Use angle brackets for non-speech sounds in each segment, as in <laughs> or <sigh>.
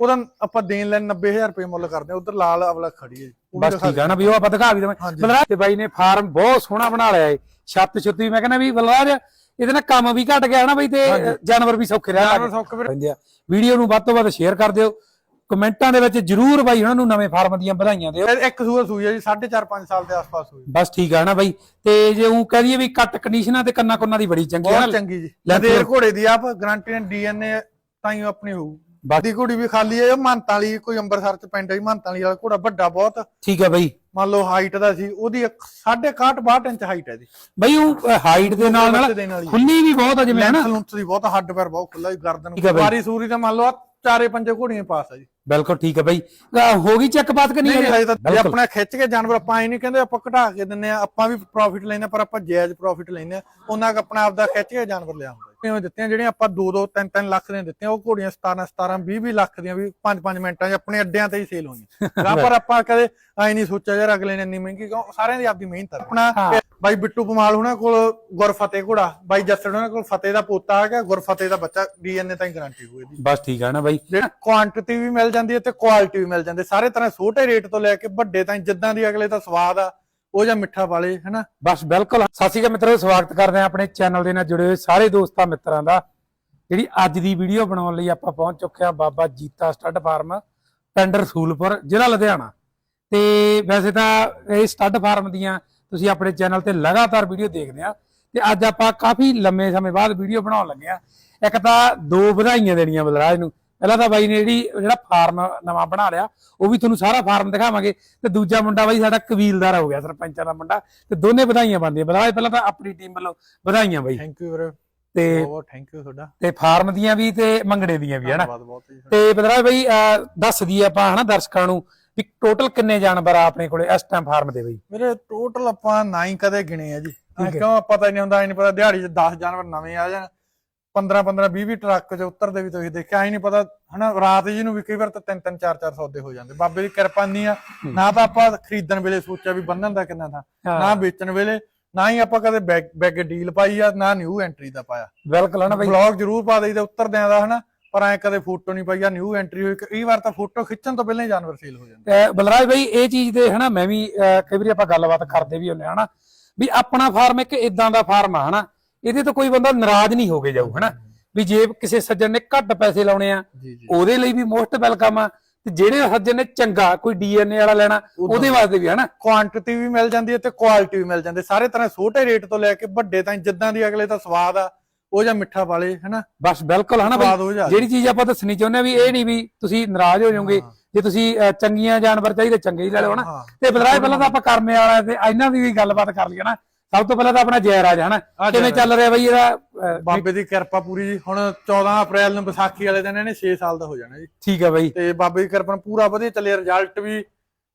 ਉਹਦਾ ਆਪਾਂ ਦੇਣ ਲੈਣ 90000 ਰੁਪਏ ਮੁੱਲ ਕਰਦੇ ਆ ਉਧਰ ਲਾਲ ਅਵਲਾ ਖੜੀ ਹੈ। ਬਸ ਠੀਕ ਆ ਨਾ ਵੀ ਉਹ ਆਪਾਂ ਦਿਖਾ ਵੀ ਦਵਾਂ। ਬਲਰਾਜ ਤੇ ਬਾਈ ਨੇ ਫਾਰਮ ਬਹੁਤ ਸੋਹਣਾ ਬਣਾ ਲਿਆ ਏ ਛੱਤ ਛੁੱਤ ਮੈਂ ਕਹਿੰਦਾ ਵੀ ਬਲਰਾਜ ਇਹਦੇ ਨਾਲ ਕੰਮ ਵੀ ਘਟ ਗਿਆ ਨਾ ਬਈ ਤੇ। ਜਾਨਵਰ ਵੀ ਸੌਖੇ ਰਹਿਣ ਲੱਗ ਵੀਡੀਓ ਨੂੰ ਵੱਧ ਤੋਂ ਵੱਧ ਸ਼ੇਅਰ ਕਰ ਦਿਓ। ਕਮੈਂਟਾਂ ਦੇ ਵਿੱਚ ਜਰੂਰ ਬਾਈ ਉਹਨਾਂ ਨੂੰ ਨਵੇਂ ਫਾਰਮ ਦੀਆਂ ਵਧਾਈਆਂ ਦਿਓ। ਇੱਕ ਸੂਆ ਸੂਈ ਹੈ ਜੀ 4.5 5 ਸਾਲ ਦੇ ਆਸ-ਪਾਸ ਹੋਈ ਬਸ ਠੀਕ ਆ ਨਾ ਬਾਈ। ਤੇ ਜੇ ਉਹ ਕਹਿ ਦਈਏ ਵੀ ਕੱਟ ਕੰਡੀਸ਼ਨਾਂ ਤੇ ਕੰਨਾ ਕੁੰਨਾ ਦੀ ਬੜੀ ਚੰਗੀ ਆ ਬਹੁਤ ਚੰਗੀ ਜੀ। ਲਦੇਰ ਘੋੜੇ ਦੀ ਆਪ ਗਰੰਟੀ ਨੇ ਡੀਐਨਏ ਤਾਂ ਹੀ ਆਪਣੀ ਹੋਊ। ਬਾਦੀ ਘੋੜੀ ਵੀ ਖਾਲੀ ਹੈ ਇਹ ਮੰਤਾਂ ਵਾਲੀ ਕੋਈ ਅੰਬਰਸਰ ਚ ਪਿੰਡ ਹੈ ਮੰਤਾਂ ਵਾਲੀ ਵਾਲਾ ਘੋੜਾ ਵੱਡਾ ਬਹੁਤ। ਠੀਕ ਆ ਬਾਈ। ਮੰਨ ਲਓ ਹਾਈਟ ਦਾ ਸੀ ਉਹਦੀ 61 62 ਇੰਚ ਹਾਈਟ ਹੈ ਜੀ ਬਈ ਉਹ ਹਾਈਟ ਦੇ ਨਾਲ ਨਾਲ ਹੀ ਖੁੱਲੀ ਵੀ ਬਹੁਤ ਆ ਜਿਵੇਂ ਲੈਂਥ ਲੁੰਥ ਦੀ ਬਹੁਤ ਹੱਡ ਪੈਰ ਬਹੁਤ ਖੁੱਲਾ ਗਰਦਨ ਹੈ ਬਾਈ। ਵਾਰੀ ਸੂਰੀ ਤਾਂ ਮੰਨ ਲਓ ਚਾਰੇ ਪੰਜੇ ਘੋੜੀਆਂ ਪਾਸ ਆ ਜੀ। ਬਿਲਕੁਲ ਠੀਕ ਆ ਬਾਈ। ਅਹ ਹੋ ਗਈ ਚੈੱਕ ਬਾਤ ਕਿ ਨਹੀਂ ਨਹੀਂ ਹਜੇ? ਤਾਂ ਜੇ ਬਿਲਕੁਲ। ਆਪਣਾ ਖਿੱਚ ਕੇ ਜਾਨਵਰ ਆਪਾਂ ਇਹ ਨਹੀਂ ਕਹਿੰਦੇ ਆਪਾਂ ਘਟਾ ਕੇ ਦਿੰਨੇ ਆ ਆਪਾਂ ਵੀ ਪ੍ਰੋਫਿਟ ਲੈਨੇ ਪਰ ਆਪਾਂ ਜਾਇਜ਼ ਪ੍ਰੋਫਿਟ ਲੈਨੇ ਆ ਉਹਨਾਂ ਕ ਆਪਣਾ ਆਪਦਾ ਖਿੱਚ ਕੇ ਜਾਨਵਰ ਲਿਆ ਹੁੰਦਾ। ਜਿਵੇਂ ਦਿੱਤੀਆਂ ਜਿਹੜੀਆਂ ਆਪਾਂ 2 2 3 3 ਲੱਖ ਦੀਆਂ ਦਿੱਤੀਆਂ ਉਹ ਘੋੜੀਆਂ 17 17 20 20 ਲੱਖ ਦੀਆਂ ਵੀ 5 5 ਮਿੰਟਾਂ 'ਚ ਆਪਣੇ ਅੱਡਿਆਂ ਤੇ ਹੀ ਸੇਲ ਹੋਈਆਂ। <laughs> ਗਾ ਪਰ ਆਪਾਂ ਕਦੇ ਐ ਨਹੀਂ ਸੋਚਿਆ ਯਾਰ ਅਗਲੇ ਨੇ ਇੰਨੀ ਮਹਿੰਗੀ ਕਿਉਂ? ਸਾਰਿਆਂ ਦੀ ਆਪਦੀ ਮਿਹਨਤ ਆ। ਆਪਣਾ ਹਾਂ। ਬਾਈ ਬਿੱਟੂ ਪਮਾਲ ਹੁਣਾਂ ਕੋਲ ਗੁਰਫਤਿਹ ਘੋੜਾ ਬਾਈ ਜੱਸੜ ਉਹਨਾਂ ਕੋਲ ਫਤਿਹ ਦਾ ਪੋਤਾ ਆ ਗਿਆ ਗੁਰਫਤਿਹ ਦਾ ਬੱਚਾ ਡੀਐਨਏ ਤਾਂ ਹੀ ਗਾਰੰਟੀ ਹੋਏ ਦੀ ਬਸ ਠੀਕ ਆ ਨਾ ਬਾਈ। ਜਿਹੜਾ ਕੁਆਂਟੀਟੀ ਵੀ ਮਿਲ ਜਾਂਦੀ ਹੈ ਤੇ ਕੁਆਲਿਟੀ ਵੀ ਮਿਲ ਜਾਂਦੀ ਸਾਰੇ ਤਰ੍ਹਾਂ ਛੋਟੇ ਰੇਟ ਤੋਂ ਲੈ ਕੇ ਵੱਡੇ ਤਾਈਂ ਜਿੱਦਾਂ ਦੀ ਅਗਲੇ ਦਾ ਸਵਾਦ ਆ, ਉਹ ਜਾਂ ਮਿੱਠਾ ਵਾਲੇ, ਹਨਾ? ਬਸ, ਬਿਲਕੁਲ। ਸਤਿ ਸ਼੍ਰੀ ਅਕਾਲ ਮਿੱਤਰੋ, ਸਵਾਗਤ ਕਰਦੇ ਹਾਂ ਆਪਣੇ ਚੈਨਲ ਦੇ ਨਾਲ ਜੁੜੇ ਹੋਏ ਸਾਰੇ ਦੋਸਤਾਂ ਮਿੱਤਰਾਂ ਦਾ। ਜਿਹੜੀ ਅੱਜ ਦੀ ਵੀਡੀਓ ਬਣਾਉਣ ਲਈ ਆਪਾਂ ਪਹੁੰਚ ਚੁੱਕੇ ਹਾਂ ਬਾਬਾ ਜੀਤਾ ਸਟੱਡ ਫਾਰਮ, ਪਿੰਡ ਰਸੂਲਪੁਰ, ਜ਼ਿਲ੍ਹਾ ਲੁਧਿਆਣਾ। ਤੇ ਵੈਸੇ ਤਾਂ ਇਹ ਸਟੱਡ ਫਾਰਮ ਦੀਆਂ ਤੁਸੀਂ ਆਪਣੇ ਚੈਨਲ ਤੇ ਲਗਾਤਾਰ ਵੀਡੀਓ ਦੇਖਦੇ ਆ ਤੇ ਅੱਜ ਆਪਾਂ ਕਾਫੀ ਲੰਮੇ ਸਮੇਂ ਬਾਅਦ ਵੀਡੀਓ ਬਣਾਉਣ ਲੱਗੇ ਆ ਇੱਕ ਤਾਂ ਦੋ ਵਧਾਈਆਂ ਦੇਣੀਆਂ ਬਲਰਾਜ ਨੂੰ। ਪਹਿਲਾਂ ਤਾਂ ਬਾਈ ਨੇ ਜਿਹੜੀ ਜਿਹੜਾ ਫਾਰਮ ਨਵਾਂ ਬਣਾ ਲਿਆ ਉਹ ਵੀ ਤੁਹਾਨੂੰ ਸਾਰਾ ਫਾਰਮ ਦਿਖਾਵਾਂਗੇ। ਤੇ ਦੂਜਾ ਮੁੰਡਾ ਬਾਈ ਸਾਡਾ ਕਬੀਲਦਾਰ ਹੋ ਗਿਆ ਸਰਪੰਚਾਂ ਦਾ ਮੁੰਡਾ। ਤੇ ਦੋਨੇ ਵਧਾਈਆਂ ਬੰਦੀਆਂ ਬਲਰਾਜ ਪਹਿਲਾਂ ਤਾਂ ਆਪਣੀ ਟੀਮ ਵੱਲੋਂ ਵਧਾਈਆਂ ਬਾਈ। ਥੈਂਕ ਯੂ ਵੀਰੇ। ਤੇ ਬਹੁਤ ਥੈਂਕ ਯੂ ਤੁਹਾਡਾ। ਤੇ ਫਾਰਮ ਦੀਆਂ ਵੀ ਤੇ ਮੰਗੜੇ ਦੀਆਂ ਵੀ ਹਨਾ? ਤੇ ਬਲਰਾਜ ਬਾਈ ਦੱਸ ਦਈਏ ਆਪਾਂ ਹਨਾ ਦਰਸ਼ਕਾਂ ਨੂੰ ਵੀ ਟੋਟਲ ਕਿੰਨੇ ਜਾਨਵਰ ਆ ਆਪਣੇ ਕੋਲੇ ਇਸ ਟਾਈਮ ਫਾਰਮ ਦੇ ਬਈ? ਮੇਰੇ ਟੋਟਲ ਆਪਾਂ ਨਾ ਹੀ ਕਦੇ ਗਿਣੇ ਆ ਜੀ। ਕਿਉਂ ਪਤਾ ਨਹੀਂ ਹੁੰਦਾ ਐ ਨਹੀਂ ਪਤਾ ਦਿਹਾੜੀ 'ਚ 10 ਜਾਨਵਰ ਨਵੇਂ ਆ ਜਾਣ। 15 15 20 20 ਟਰੱਕ 'ਚ ਉਤਰਦੇ ਵੀ ਤੁਸੀਂ ਦੇਖਿਆ ਐ ਨਹੀਂ ਪਤਾ ਹਨਾ ਰਾਤ ਜੀ ਨੂੰ ਵੀ ਕਈ ਵਾਰ ਤਾਂ ਤਿੰਨ ਤਿੰਨ ਚਾਰ ਚਾਰ ਸੌਦੇ ਹੋ ਜਾਂਦੇ। ਬਾਬੇ ਦੀ ਕਿਰਪਾ ਨਹੀਂ ਆ ਨਾ ਤਾਂ ਆਪਾਂ ਖਰੀਦਣ ਵੇਲੇ ਸੋਚਿਆ ਵੀ ਬੰਨਣ ਦਾ ਕਿੰਨਾ ਥਾ ਨਾ ਵੇਚਣ ਵੇਲੇ ਨਾ ਹੀ ਆਪਾਂ ਕਦੇ ਬੈਗ ਬੈਗ ਡੀਲ ਪਾਈ ਆ ਨਾ ਨਿਊ ਐਂਟਰੀ ਦਾ ਪਾਇਆ। ਬਿਲਕੁਲ ਹਨਾ ਬਾਈ। ਬਲੌਗ ਜ਼ਰੂਰ ਪਾ ਦਈਦਾ ਉਤਰਦਿਆਂ ਦਾ ਹਨਾ ਪਰ ਐ ਕਦੇ ਫੋਟੋ ਨਹੀਂ ਪਾਈ ਆ ਨਿਊ ਐਂਟਰੀ ਹੋਈ ਕਈ ਵਾਰ ਤਾਂ ਫੋਟੋ ਖਿੱਚਣ ਤੋਂ ਪਹਿਲਾਂ ਹੀ ਜਾਨਵਰ ਸੇਲ ਹੋ ਜਾਂਦੇ। ਤੇ ਬਲਰਾਜ ਬਾਈ ਇਹ ਚੀਜ਼ ਦੇ ਹਨਾ ਮੈਂ ਵੀ ਕਈ ਵਾਰੀ ਆਪਾਂ ਗੱਲਬਾਤ ਕਰਦੇ ਵੀ ਹੁੰਨੇ ਆ ਹਨਾ ਵੀ ਆਪਣਾ ਫਾਰਮ ਇੱਕ ਇਦਾਂ ਦਾ ਫਾਰਮ ਆ ਹਨਾ ਇਹਦੇ ਤੋਂ ਕੋਈ ਬੰਦਾ ਨਾਰਾਜ਼ ਨਹੀਂ ਹੋ ਕੇ ਜਾਊ ਹਨਾ? ਵੀ ਜੇ ਕਿਸੇ ਸੱਜਣ ਨੇ ਘੱਟ ਪੈਸੇ ਲਾਉਣੇ ਆ ਉਹਦੇ ਲਈ ਵੀ ਮੋਸਟ ਵੈਲਕਮ ਆ। ਤੇ ਜਿਹੜੇ ਸੱਜਣ ਨੇ ਚੰਗਾ ਕੋਈ ਡੀਐਨਏ ਵਾਲਾ ਲੈਣਾ ਉਹਦੇ ਵਾਸਤੇ ਵੀ ਹਨਾ? ਕੁਆਂਟੀਟੀ ਵੀ ਮਿਲ ਜਾਂਦੀ ਹੈ ਤੇ ਕੁਆਲਿਟੀ ਵੀ ਮਿਲ ਜਾਂਦੀ। ਸਾਰੇ ਤਰ੍ਹਾਂ ਛੋਟੇ ਰੇਟ ਤੋਂ ਲੈ ਕੇ ਵੱਡੇ ਤਾਈਂ ਜਿੱਦਾਂ ਦੀ ਅਗਲੇ ਦਾ ਸਵਾਦ ਆ ਉਹ ਜਾਂ ਮਿੱਠਾ ਵਾਲੇ ਹਨਾ? ਬਸ ਬਿਲਕੁਲ ਹਨਾ ਜਿਹੜੀ ਚੀਜ਼ ਆਪਾਂ ਦੱਸਣੀ ਚਾਹੁੰਦੇ ਆ ਵੀ ਇਹ ਨਹੀਂ ਵੀ ਤੁਸੀਂ ਨਾਰਾਜ਼ ਹੋ ਜਾਓਗੇ ਜੇ ਤੁਸੀਂ ਚੰਗੀਆਂ ਜਾਨਵਰ ਚਾਹੀਦੇ ਚੰਗੇ ਹੀ ਲੈ ਲਓ ਹਨਾ। ਤੇ ਬਲਰਾਜ ਪਹਿਲਾਂ ਤਾਂ ਆਪਾਂ ਕਰਮੇ ਵਾਲਾ ਤੇ ਇਹਨਾਂ ਦੀ ਵੀ ਗੱਲਬਾਤ ਕਰ ਲਈਏ ਨਾ ਸਭ ਤੋਂ ਪਹਿਲਾਂ ਤਾਂ ਆਪਣਾ ਜੈਰਾਜ ਹਨਾ? ਆ ਕਿਵੇਂ। ਚੱਲ ਰਿਹਾ ਬਈ ਇਹਦਾ? ਬਾਬੇ ਦੀ ਕਿਰਪਾ ਪੂਰੀ ਜੀ। ਹੁਣ 14 ਅਪ੍ਰੈਲ ਨੂੰ ਵਿਸਾਖੀ ਵਾਲੇ ਦਿਨ ਇਹਨੇ 6 ਸਾਲ ਦਾ ਹੋ ਜਾਣਾ ਜੀ। ਠੀਕ ਆ ਬਈ। ਤੇ ਬਾਬੇ ਦੀ ਕਿਰਪਾ ਨਾਲ ਪੂਰਾ ਵਧੀਆ ਚੱਲਿਆ। ਰਿਜ਼ਲਟ ਵੀ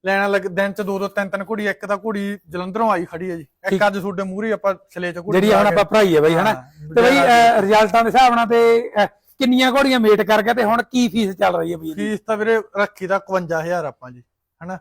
ਲੈਣਾ ਲੱਗ ਦਿਨ ਚ ਦੋ ਦੋ ਤਿੰਨ ਤਿੰਨ ਘੋੜੀ ਇੱਕ ਤਾਂ ਘੋੜੀ ਜਲੰਧਰੋਂ ਆਈ ਖੜੀ ਹੈ ਜੀ। ਇੱਕ ਅੱਜ ਤੁਹਾਡੇ ਮੂਹਰੇ ਆਪਾਂ ਛਲੇ ਚ ਘੋੜੀ ਜਿਹੜੀ ਹੁਣ ਆਪਾਂ ਭਰਾਈ ਹੈ ਬਈ ਹਨਾ? ਹਾਂ, ਤੇ ਬਈ ਰਿਜ਼ਲਟਾਂ ਦੇ ਹਿਸਾਬ ਨਾਲ ਤੇ ਕਿੰਨੀਆਂ ਘੋੜੀਆਂ ਮੇਟ ਕਰ ਗਿਆ ਤੇ ਹੁਣ ਕੀ ਫੀਸ ਚੱਲ ਰਹੀ ਹੈ ਬਈ? ਫੀਸ ਤਾਂ ਵੀਰੇ ਰੱਖੀ ਦਾ 51000 ਆਪਾਂ ਜੀ ਹਨਾ?